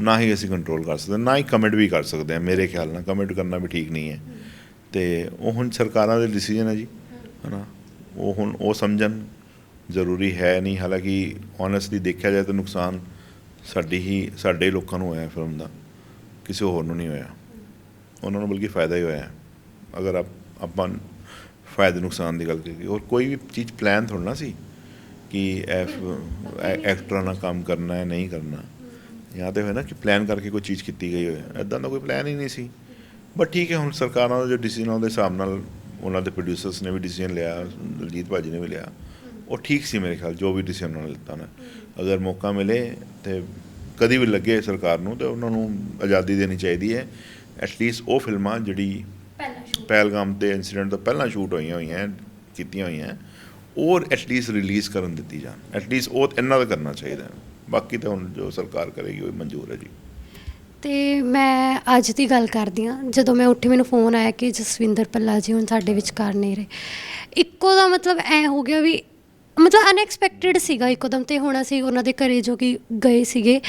ਨਾ ਹੀ ਅਸੀਂ ਕੰਟਰੋਲ ਕਰ ਸਕਦੇ ਨਾ ਹੀ ਕਮੈਂਟ ਵੀ ਕਰ ਸਕਦੇ ਹਾਂ ਮੇਰੇ ਖਿਆਲ ਨਾਲ ਕਮੈਂਟ ਕਰਨਾ ਵੀ ਠੀਕ ਨਹੀਂ ਹੈ। ਤੇ ਉਹ ਹੁਣ ਸਰਕਾਰਾਂ ਦੇ ਡਿਸੀਜਨ ਹੈ ਜੀ ਹਨਾ? ਉਹ ਹੁਣ ਉਹ ਸਮਝਣ ਜ਼ਰੂਰੀ ਹੈ ਨਹੀਂ ਹਾਲਾਂਕਿ ਓਨੈਸਟਲੀ ਦੇਖਿਆ ਜਾਏ ਤਾਂ ਨੁਕਸਾਨ ਸਾਡੀ ਹੀ ਸਾਡੇ ਲੋਕਾਂ ਨੂੰ ਹੋਇਆ ਫਿਲਮ ਦਾ ਕਿਸੇ ਹੋਰ ਨੂੰ ਨਹੀਂ ਹੋਇਆ। ਉਹਨਾਂ ਨੂੰ ਬਲਕਿ ਫਾਇਦਾ ਹੀ ਹੋਇਆ। ਅਗਰ ਆਪ ਆਪਾਂ ਫਾਇਦੇ ਨੁਕਸਾਨ ਦੀ ਗੱਲ ਕਰੀਏ ਔਰ ਕੋਈ ਵੀ ਚੀਜ਼ ਪਲਾਨ ਥੋੜ੍ਹਾ ਨਾ ਸੀ ਕਿ ਐਫ ਐਕਟਰਾਂ ਨਾਲ ਕੰਮ ਕਰਨਾ ਹੈ ਨਹੀਂ ਕਰਨਾ। ਜਾਂ ਤੇ ਹੋਇਆ ਨਾ ਕਿ ਪਲਾਨ ਕਰਕੇ ਕੋਈ ਚੀਜ਼ ਕੀਤੀ ਗਈ ਹੋਵੇ। ਐਦਾਂ ਦਾ ਕੋਈ ਪਲਾਨ ਹੀ ਨਹੀਂ ਸੀ। ਬਟ ਠੀਕ ਹੈ ਹੁਣ ਸਰਕਾਰਾਂ ਦਾ ਜੋ ਡਿਸੀਜਨ ਉਹਦੇ ਹਿਸਾਬ ਨਾਲ ਉਹਨਾਂ ਦੇ ਪ੍ਰੋਡਿਊਸਰਸ ਨੇ ਵੀ ਡਿਸੀਜਨ ਲਿਆ ਦਲਜੀਤ ਭਾਜੀ ਨੇ ਵੀ ਲਿਆ ਉਹ ਠੀਕ ਸੀ ਮੇਰੇ ਖਿਆਲ ਜੋ ਵੀ ਡਿਸੀਜਨ ਉਹਨਾਂ ਨੇ ਲਿੱਤਾ ਨਾ ਅਗਰ ਮੌਕਾ ਮਿਲੇ ਤੇ ਕਦੀ ਵੀ ਲੱਗੇ ਸਰਕਾਰ ਨੂੰ ਤੇ ਉਹਨਾਂ ਨੂੰ ਆਜ਼ਾਦੀ ਦੇਣੀ ਚਾਹੀਦੀ ਹੈ ਐਟਲੀਸਟ ਉਹ ਫਿਲਮਾਂ ਜਿਹੜੀ ਪਹਿਲਗਾਮ ਤੇ ਇਨਸੀਡੈਂਟ ਤੋਂ ਪਹਿਲਾਂ ਸ਼ੂਟ ਹੋਈਆਂ ਹੋਈਆਂ ਕੀਤੀਆਂ ਹੋਈਆਂ ਉਹ ਐਟਲੀਸਟ ਰਿਲੀਜ਼ ਕਰਨ ਦਿੱਤੀ ਜਾਣ ਐਟਲੀਸਟ ਉਹ ਇਹਨਾਂ ਦਾ ਕਰਨਾ ਚਾਹੀਦਾ। ਬਾਕੀ ਤਾਂ ਹੁਣ ਜੋ ਸਰਕਾਰ ਕਰੇਗੀ ਉਹ ਮਨਜ਼ੂਰ ਹੈ ਜੀ ਤੇ ਮੈਂ ਅੱਜ ਦੀ ਗੱਲ ਕਰਦੀ ਹਾਂ, ਜਦੋਂ ਮੈਂ ਉੱਠੀ ਮੈਨੂੰ ਫੋਨ ਆਇਆ ਕਿ ਜਸਵਿੰਦਰ ਪੱਲਾ ਜੀ ਹੁਣ ਸਾਡੇ ਵਿਚਕਾਰ ਨਹੀਂ ਰਹੇ ਇੱਕੋ ਦਾ ਮਤਲਬ ਐ ਹੋ ਗਿਆ ਵੀ ਮਤਲਬ ਅਨਐਕਸਪੈਕਟਿਡ ਸੀਗਾ ਇੱਕੋਦਮ ਤੇ ਹੁਣ ਅਸੀਂ ਉਹਨਾਂ ਦੇ ਘਰੇ ਜੋ ਕਿ ਗਏ ਸੀਗੇ।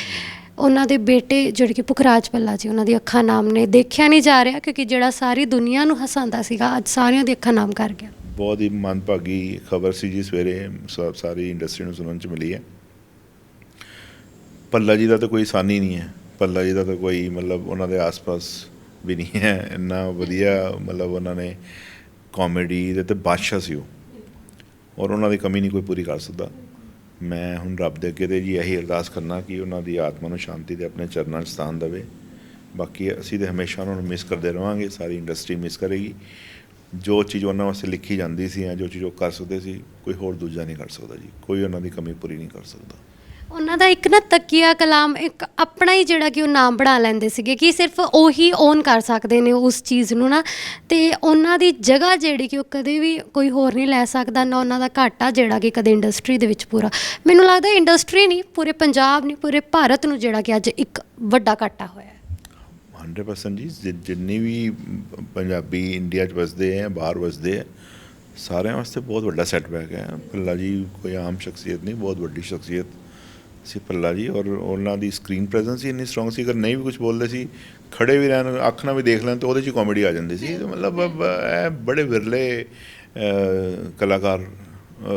ਉਹਨਾਂ ਦੇ ਬੇਟੇ ਜਿਹੜੇ ਕਿ ਪੁਖਰਾਜ ਪੱਲਾ ਜੀ, ਉਹਨਾਂ ਦੀ ਅੱਖਾਂ ਨਾਮ ਨੇ ਦੇਖਿਆ ਨਹੀਂ ਜਾ ਰਿਹਾ ਕਿਉਂਕਿ ਜਿਹੜਾ ਸਾਰੀ ਦੁਨੀਆ ਨੂੰ ਹਸਾਉਂਦਾ ਸੀਗਾ, ਅੱਜ ਸਾਰਿਆਂ ਦੀ ਅੱਖਾਂ ਨਾਮ ਕਰ ਗਿਆ। ਬਹੁਤ ਹੀ ਮੰਦਭਾਗੀ ਖਬਰ ਸੀ ਜੀ ਸਵੇਰੇ ਸਾਰੀ ਇੰਡਸਟਰੀ ਨੂੰ ਸੁਣਨ ਚ ਮਿਲੀ ਹੈ। ਪੱਲਾ ਜੀ ਦਾ ਤਾਂ ਕੋਈ ਆਸਾਨੀ ਨਹੀਂ ਹੈ। ਪੱਲਾ ਜੀ ਦਾ ਤਾਂ ਕੋਈ ਮਤਲਬ ਉਹਨਾਂ ਦੇ ਆਸ-ਪਾਸ ਵੀ ਨਹੀਂ ਹੈ। ਇੰਨਾ ਵਧੀਆ ਮਤਲਬ ਉਹਨਾਂ ਨੇ ਕਾਮੇਡੀ ਦੇ ਤੇ ਬਾਦਸ਼ਾਹ ਸੀ ਉਹ। ਔਰ ਉਹਨਾਂ ਦੀ ਕਮੀ ਨਹੀਂ ਕੋਈ ਪੂਰੀ ਕਰ ਸਕਦਾ। ਮੈਂ ਹੁਣ ਰੱਬ ਦੇ ਅੱਗੇ ਤੇ ਜੀ ਇਹੀ ਅਰਦਾਸ ਕਰਨਾ ਕਿ ਉਹਨਾਂ ਦੀ ਆਤਮਾ ਨੂੰ ਸ਼ਾਂਤੀ ਦੇ ਆਪਣੇ ਚਰਨਾਂ 'ਚ ਸਥਾਨ ਦੇਵੇ। ਬਾਕੀ ਅਸੀਂ ਤੇ ਹਮੇਸ਼ਾ ਉਹਨਾਂ ਨੂੰ ਮਿਸ ਕਰਦੇ ਰਵਾਂਗੇ। ਸਾਰੀ ਇੰਡਸਟਰੀ ਮਿਸ ਕਰੇਗੀ। ਜੋ ਚੀਜ਼ ਉਹਨਾਂ ਵਾਸਤੇ ਲਿਖੀ ਜਾਂਦੀ ਸੀ ਜਾਂ ਜੋ ਚੀਜ਼ ਉਹ ਕਰ ਸਕਦੇ ਸੀ, ਕੋਈ ਹੋਰ ਦੂਜਾ ਨਹੀਂ ਕਰ ਸਕਦਾ ਜੀ। ਕੋਈ ਉਹਨਾਂ ਦੀ ਕਮੀ ਪੂਰੀ ਨਹੀਂ ਕਰ ਸਕਦਾ। ਉਹਨਾਂ ਦਾ ਇੱਕ ਨਾ ਤਕੀਆ ਕਲਾਮ, ਇੱਕ ਆਪਣਾ ਹੀ ਜਿਹੜਾ ਕਿ ਉਹ ਨਾਮ ਬਣਾ ਲੈਂਦੇ ਸੀਗੇ ਕਿ ਸਿਰਫ ਉਹੀ ਓਨ ਕਰ ਸਕਦੇ ਨੇ ਉਸ ਚੀਜ਼ ਨੂੰ ਨਾ। ਤੇ ਉਹਨਾਂ ਦੀ ਜਗ੍ਹਾ ਜਿਹੜੀ ਕਿ ਉਹ ਕਦੇ ਵੀ ਕੋਈ ਹੋਰ ਨਹੀਂ ਲੈ ਸਕਦਾ, ਨਾ ਉਹਨਾਂ ਦਾ ਘਾਟਾ ਜਿਹੜਾ ਕਿ ਕਦੇ ਇੰਡਸਟਰੀ ਦੇ ਵਿੱਚ ਪੂਰਾ। ਮੈਨੂੰ ਲੱਗਦਾ ਇੰਡਸਟਰੀ ਨਹੀਂ, ਪੂਰੇ ਪੰਜਾਬ ਨਹੀਂ, ਪੂਰੇ ਭਾਰਤ ਨੂੰ ਜਿਹੜਾ ਕਿ ਅੱਜ ਇੱਕ ਵੱਡਾ ਘਾਟਾ ਹੋਇਆ ਹੈ। 100% ਜੀ, ਜਿ- ਜਿੰਨੀ ਵੀ ਪੰਜਾਬੀ ਇੰਡੀਆ 'ਚ ਵਸਦੇ ਹੈ ਬਾਹਰ ਵਸਦੇ ਹੈ ਸਾਰਿਆਂ ਵਾਸਤੇ ਬਹੁਤ ਵੱਡਾ ਸੈਟਬੈਕ ਹੈ। ਭੱਲਾ ਜੀ, ਕੋਈ ਆਮ ਸ਼ਖਸੀਅਤ ਨਹੀਂ, ਬਹੁਤ ਵੱਡੀ ਸ਼ਖਸੀਅਤ। ਸੀ ਭੱਲਾ ਜੀ ਔਰ ਉਹਨਾਂ ਦੀ ਸਕਰੀਨ ਪ੍ਰੈਜ਼ੈਂਸ ਹੀ ਇੰਨੀ ਸਟਰੋਂਗ ਸੀ ਅਗਰ ਨਹੀਂ ਵੀ ਕੁਝ ਬੋਲਦੇ ਸੀ ਖੜੇ ਵੀ ਰਹਿਣ ਅੱਖ ਨਾਲ ਵੀ ਦੇਖ ਲੈਣ ਤਾਂ ਉਹਦੇ 'ਚ ਕਾਮੇਡੀ ਆ ਜਾਂਦੀ ਸੀ। ਮਤਲਬ ਇਹ ਬੜੇ ਵਿਰਲੇ ਕਲਾਕਾਰ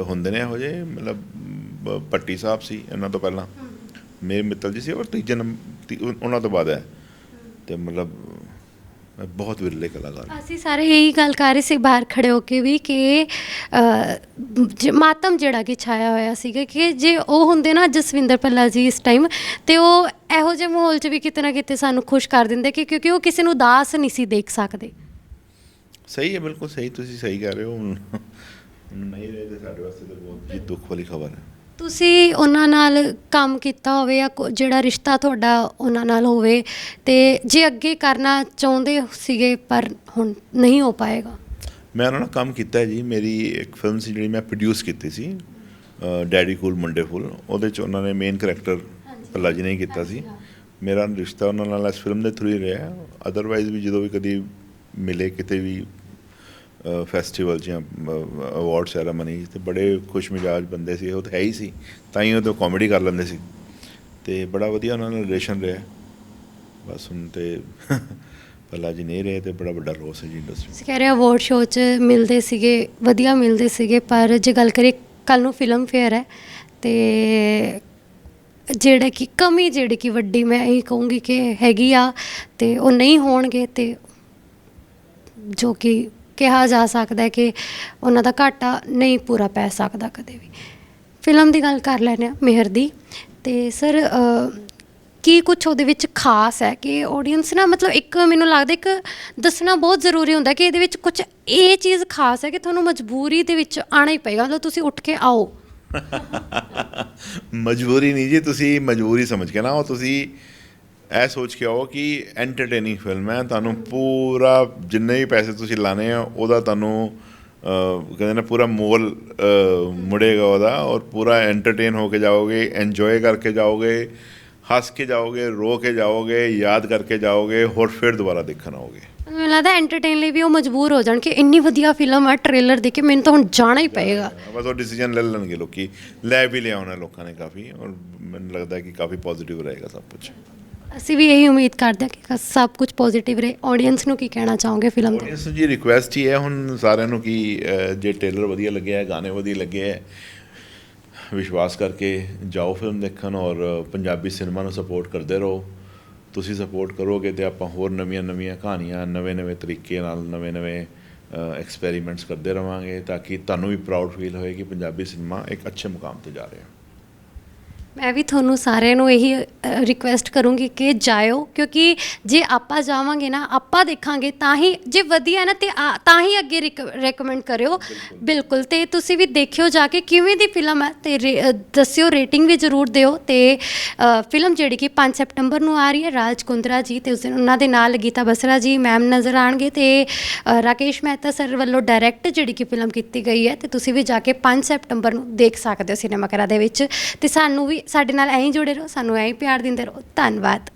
ਹੁੰਦੇ ਨੇ ਇਹੋ ਜਿਹੇ। ਮਤਲਬ ਭੱਟੀ ਸਾਹਿਬ ਸੀ ਇਹਨਾਂ ਤੋਂ ਪਹਿਲਾਂ। ਮੇਰੇ ਮਿੱਤਲ ਜੀ ਸੀ ਔਰ ਤੀਜੇ ਨੰਬਰ ਉਹਨਾਂ ਤੋਂ ਬਾਅਦ ਹੈ। ਤੇ ਮਤਲਬ ਅਹ, ਬਹੁਤ ਵਿਰਲੇ ਕਲਾਕਾਰ ਅਸੀਂ ਸਾਰੇ ਇਹੀ ਗੱਲ ਕਰ ਰਹੇ ਸੀ ਬਾਹਰ ਖੜੇ ਹੋ ਕੇ ਵੀ ਕਿ ਅ, ਜ- ਮਾਤਮ ਜਿਹੜਾ ਕਿ ਛਾਇਆ ਹੋਇਆ ਸੀਗਾ ਕਿ ਜੇ ਉਹ ਹੁੰਦੇ ਨਾ ਜਸਵਿੰਦਰ ਭੱਲਾ ਜੀ ਇਸ ਟਾਈਮ ਤੇ ਉਹ ਇਹੋ ਜਿਹੇ ਮਾਹੌਲ 'ਚ ਵੀ ਕਿਤੇ ਨਾ ਕਿਤੇ ਸਾਨੂੰ ਖੁਸ਼ ਕਰ ਦਿੰਦੇ ਕਿ ਕਿਉਂਕਿ ਉਹ ਕਿਸੇ ਨੂੰ ਉਦਾਸ ਨਹੀਂ ਸੀ ਦੇਖ ਸਕਦੇ। ਸਹੀ ਹੈ ਬਿਲਕੁਲ ਸਹੀ ਤੁਸੀਂ ਸਹੀ ਕਹਿ ਰਹੇ ਹੋ। ਹੁਣ ਨਹੀਂ ਰਹੇ ਤੇ ਸਾਡੇ ਵਾਸਤੇ ਤਾਂ ਬਹੁਤ ਜੀ ਦੁੱਖ ਵਾਲੀ ਖਬਰ ਹੈ। ਤੁਸੀਂ ਉਹਨਾਂ ਨਾਲ ਕੰਮ ਕੀਤਾ ਹੋਵੇ ਜਾਂ ਕੋ- ਜਿਹੜਾ ਰਿਸ਼ਤਾ ਤੁਹਾਡਾ ਉਹਨਾਂ ਨਾਲ ਹੋਵੇ ਤੇ ਜੇ ਅੱਗੇ ਕਰਨਾ ਚਾਹੁੰਦੇ ਸੀਗੇ ਪਰ ਹੁਣ ਨਹੀਂ ਹੋ ਪਾਏਗਾ? ਮੈਂ ਉਹਨਾਂ ਨਾਲ ਕੰਮ ਕੀਤਾ ਹੈ ਜੀ। ਮੇਰੀ ਇੱਕ ਫਿਲਮ ਸੀ ਜਿਹੜੀ ਮੈਂ ਪ੍ਰੋਡਿਊਸ ਕੀਤੀ ਸੀ ਅ, ਡੈਡੀ ਕੂਲ ਮੁੰਡੇ ਫੁੱਲ ਉਹਦੇ ਚ ਉਹਨਾਂ ਨੇ ਮੇਨ ਕਰੈਕਟਰ ਭੱਲਾ ਜੀ ਨੇ ਹੀ ਕੀਤਾ ਸੀ। ਮੇਰਾ ਰਿਸ਼ਤਾ ਉਹਨਾਂ ਨਾਲ ਇਸ ਫਿਲਮ ਦੇ ਥਰੂ ਹੀ ਰਿਹਾ। ਅਦਰਵਾਈਜ਼ ਵੀ ਜਦੋਂ ਵੀ ਕਦੀ ਮਿਲੇ ਕਿਤੇ ਵੀ ਫੈਸਟੀਵਲ ਜਾਂ ਅਵਾਰਡ ਸੈਰਾਮਨੀ ਤੇ ਬੜੇ ਖੁਸ਼ ਮਿਜਾਜ ਬੰਦੇ ਸੀ, ਉਹ ਤਾਂ ਹੈ ਹੀ ਸੀ, ਤਾਂ ਹੀ ਉਹ ਤਾਂ ਕਾਮੇਡੀ ਕਰ ਲੈਂਦੇ ਸੀ। ਤੇ ਬੜਾ ਵਧੀਆ ਉਹਨਾਂ ਨਾਲ ਰਿਲੇਸ਼ਨ ਰਿਹਾ। ਬਸ ਹੁਣ ਤੇ *laughs* ਭੱਲਾ ਜੀ ਨਹੀਂ ਰਹੇ ਤੇ ਬੜਾ ਵੱਡਾ ਲੋਸ ਹੈ ਜੀ ਇੰਡਸਟਰੀ ਤੁਸੀਂ ਕਹਿ ਰਹੇ ਅਵਾਰਡ ਸ਼ੋਅ 'ਚ ਮਿਲਦੇ ਸੀਗੇ, ਵਧੀਆ ਮਿਲਦੇ ਸੀਗੇ, ਪਰ ਜੇ ਗੱਲ ਕਰੀਏ ਕੱਲ ਨੂੰ ਫਿਲਮ ਫੇਅਰ ਹੈ ਤੇ ਜਿਹੜਾ ਕਿ ਕਮੀ ਜਿਹੜੀ ਕਿ ਵੱਡੀ ਮੈਂ ਇਹ ਕਹੂੰਗੀ ਕਿ ਹੈਗੀ ਆ ਤੇ ਉਹ ਨਹੀਂ ਹੋਣਗੇ ਤੇ ਜੋ ਕਿ ਕਿਹਾ ਜਾ ਸਕਦਾ ਹੈ ਕਿ ਉਹਨਾਂ ਦਾ ਘਾਟਾ ਨਹੀਂ ਪੂਰਾ ਪੈ ਸਕਦਾ ਕਦੇ ਵੀ। ਫਿਲਮ ਦੀ ਗੱਲ ਕਰ ਲੈਂਦੇ ਆ ਮਿਹਰ ਦੀ। ਤੇ ਸਰ ਕੀ ਕੁਝ ਉਹਦੇ ਵਿੱਚ ਖਾਸ ਹੈ ਕਿ ਆਡੀਅנס ਨਾ ਮਤਲਬ ਇੱਕ ਮੈਨੂੰ ਲੱਗਦਾ ਇੱਕ ਦੱਸਣਾ ਬਹੁਤ ਜ਼ਰੂਰੀ ਹੁੰਦਾ ਕਿ ਇਹਦੇ ਵਿੱਚ ਕੁਝ ਇਹ ਚੀਜ਼ ਖਾਸ ਹੈ ਕਿ ਤੁਹਾਨੂੰ ਮਜਬੂਰੀ ਦੇ ਵਿੱਚ ਆਣਾ ਹੀ ਪਏਗਾ, ਮਤਲਬ ਤੁਸੀਂ ਉੱਠ ਕੇ ਆਓ। ਮਜਬੂਰੀ ਨਹੀਂ ਜੀ, ਤੁਸੀਂ ਮਜਬੂਰੀ ਸਮਝ ਕੇ ਨਾ ਉਹ ਤੁਸੀਂ ਇਹ ਸੋਚ ਕੇ ਆਓ ਕਿ ਐਂਟਰਟੇਨਿੰਗ ਫਿਲਮ ਹੈ। ਤੁਹਾਨੂੰ ਪੂਰਾ ਜਿੰਨੇ ਵੀ ਪੈਸੇ ਤੁਸੀਂ ਲਾਣੇ ਆ ਉਹਦਾ ਤੁਹਾਨੂੰ ਕਹਿੰਦੇ ਨੇ ਪੂਰਾ ਮੋਲ ਮੁੜੇਗਾ ਉਹਦਾ ਔਰ ਪੂਰਾ ਐਂਟਰਟੇਨ ਹੋ ਕੇ ਜਾਓਗੇ ਐਂਜੋਏ ਕਰਕੇ ਜਾਓਗੇ ਹੱਸ ਕੇ ਜਾਓਗੇ ਰੋ ਕੇ ਜਾਓਗੇ ਯਾਦ ਕਰਕੇ ਜਾਓਗੇ ਹੋਰ ਫਿਰ ਦੁਬਾਰਾ ਦੇਖਣ ਆਓਗੇ। ਮੈਨੂੰ ਲੱਗਦਾ ਐਂਟਰਟੇਨ ਲਈ ਵੀ ਉਹ ਮਜਬੂਰ ਹੋ ਜਾਣ ਕਿ ਇੰਨੀ ਵਧੀਆ ਫਿਲਮ ਆ ਟ੍ਰੇਲਰ ਦੇਖ ਕੇ ਮੈਨੂੰ ਤਾਂ ਹੁਣ ਜਾਣਾ ਹੀ ਪਏਗਾ। ਬਸ ਉਹ ਡਿਸੀਜਨ ਲੈ ਲੈਣਗੇ ਲੋਕੀ। ਲੈ ਵੀ ਲਿਆਉਣਾ ਲੋਕਾਂ ਨੇ ਕਾਫੀ ਔਰ ਮੈਨੂੰ ਲੱਗਦਾ ਕਿ ਕਾਫੀ ਪੋਜ਼ਿਟਿਵ ਰਹੇਗਾ ਸਭ ਕੁਝ ਅਸੀਂ ਵੀ ਇਹੀ ਉਮੀਦ ਕਰਦੇ ਹਾਂ ਕਿ ਸਭ ਕੁਝ ਪੋਜ਼ਿਟਿਵ ਰਹੇ। ਆਡੀਅנס ਨੂੰ ਕੀ ਕਹਿਣਾ ਚਾਹੋਗੇ ਫਿਲਮ ਦੇ? ਇਸ ਜੀ ਰਿਕੁਐਸਟ ਹੀ ਹੈ ਹੁਣ ਸਾਰਿਆਂ ਨੂੰ ਕਿ ਜੇ ਟ੍ਰੇਲਰ ਵਧੀਆ ਲੱਗਿਆ ਹੈ ਗਾਣੇ ਵਧੀਆ ਲੱਗੇ ਹੈ ਵਿਸ਼ਵਾਸ ਕਰਕੇ ਜਾਓ ਫਿਲਮ ਦੇਖਣ ਔਰ ਪੰਜਾਬੀ ਸਿਨੇਮਾ ਨੂੰ ਸਪੋਰਟ ਕਰਦੇ ਰਹੋ। ਤੁਸੀਂ ਸਪੋਰਟ ਕਰੋਗੇ ਤੇ ਆਪਾਂ ਹੋਰ ਨਵੀਆਂ-ਨਵੀਆਂ ਕਹਾਣੀਆਂ ਨਵੇਂ-ਨਵੇਂ ਤਰੀਕੇ ਨਾਲ ਨਵੇਂ-ਨਵੇਂ ਐਕਸਪੈਰੀਮੈਂਟਸ ਕਰਦੇ ਰਵਾਂਗੇ ਤਾਂ ਕਿ ਤੁਹਾਨੂੰ ਵੀ ਪ੍ਰਾਊਡ ਫੀਲ ਹੋਏ ਕਿ ਪੰਜਾਬੀ ਸਿਨੇਮਾ ਇੱਕ ਅੱਛੇ ਮੁਕਾਮ ਤੇ ਜਾ ਰਿਹਾ। ਹੈ ਮੈਂ ਵੀ ਤੁਹਾਨੂੰ ਸਾਰਿਆਂ ਨੂੰ ਇਹੀ ਰਿਕੁਐਸਟ ਕਰੂੰਗੀ ਕਿ ਜਾਇਓ ਕਿਉਂਕਿ ਜੇ ਆਪਾਂ ਜਾਵਾਂਗੇ ਨਾ ਆਪਾਂ ਦੇਖਾਂਗੇ ਤਾਂ ਹੀ ਜੇ ਵਧੀਆ ਹੈ ਨਾ ਤੇ ਆ- ਤਾਂ ਹੀ ਅੱਗੇ ਰეკਮੈਂਡ ਕਰਿਓ। ਬਿਲਕੁਲ। ਤੇ ਤੁਸੀਂ ਵੀ ਦੇਖਿਓ ਜਾ ਕੇ ਕਿਵੇਂ ਦੀ ਫਿਲਮ ਹੈ ਤੇ ਰੇ- ਅ, ਦੱਸਿਓ ਰੇਟਿੰਗ ਵੀ ਜ਼ਰੂਰ ਦਿਓ ਤੇ ਫਿਲਮ ਜਿਹੜੀ ਕਿ 5 ਸੈਪਟੰਬਰ ਨੂੰ ਆ ਰਹੀ ਹੈ ਰਾਜ ਕੁੰਦਰਾ ਜੀ ਤੇ ਉਸ ਦਿਨ ਉਹਨਾਂ ਦੇ ਨਾਲ ਗੀਤਾ ਬਸਰਾ ਜੀ ਮੈਮ ਨਜ਼ਰ ਆਣਗੇ ਤੇ ਅ, ਰਾਕੇਸ਼ ਮਹਿਤਾ ਸਰ ਵੱਲੋਂ ਡਾਇਰੈਕਟ ਜਿਹੜੀ ਕਿ ਫਿਲਮ ਕੀਤੀ ਗਈ ਹੈ ਤੇ ਤੁਸੀਂ ਵੀ ਜਾ ਕੇ 5 ਸੈਪਟੰਬਰ ਨੂੰ ਦੇਖ ਸਕਦੇ ਹੋ ਸਿਨੇਮਾ ਘਰਾਂ ਦੇ ਵਿੱਚ ਤੇ ਸਾਨੂੰ ਵੀ ਸਾਡੇ ਨਾਲ ਐਂ ਜੁੜੇ ਰਹੋ ਸਾਨੂੰ ਐਂ ਹੀ ਪਿਆਰ ਦਿੰਦੇ ਰਹੋ। ਧੰਨਵਾਦ।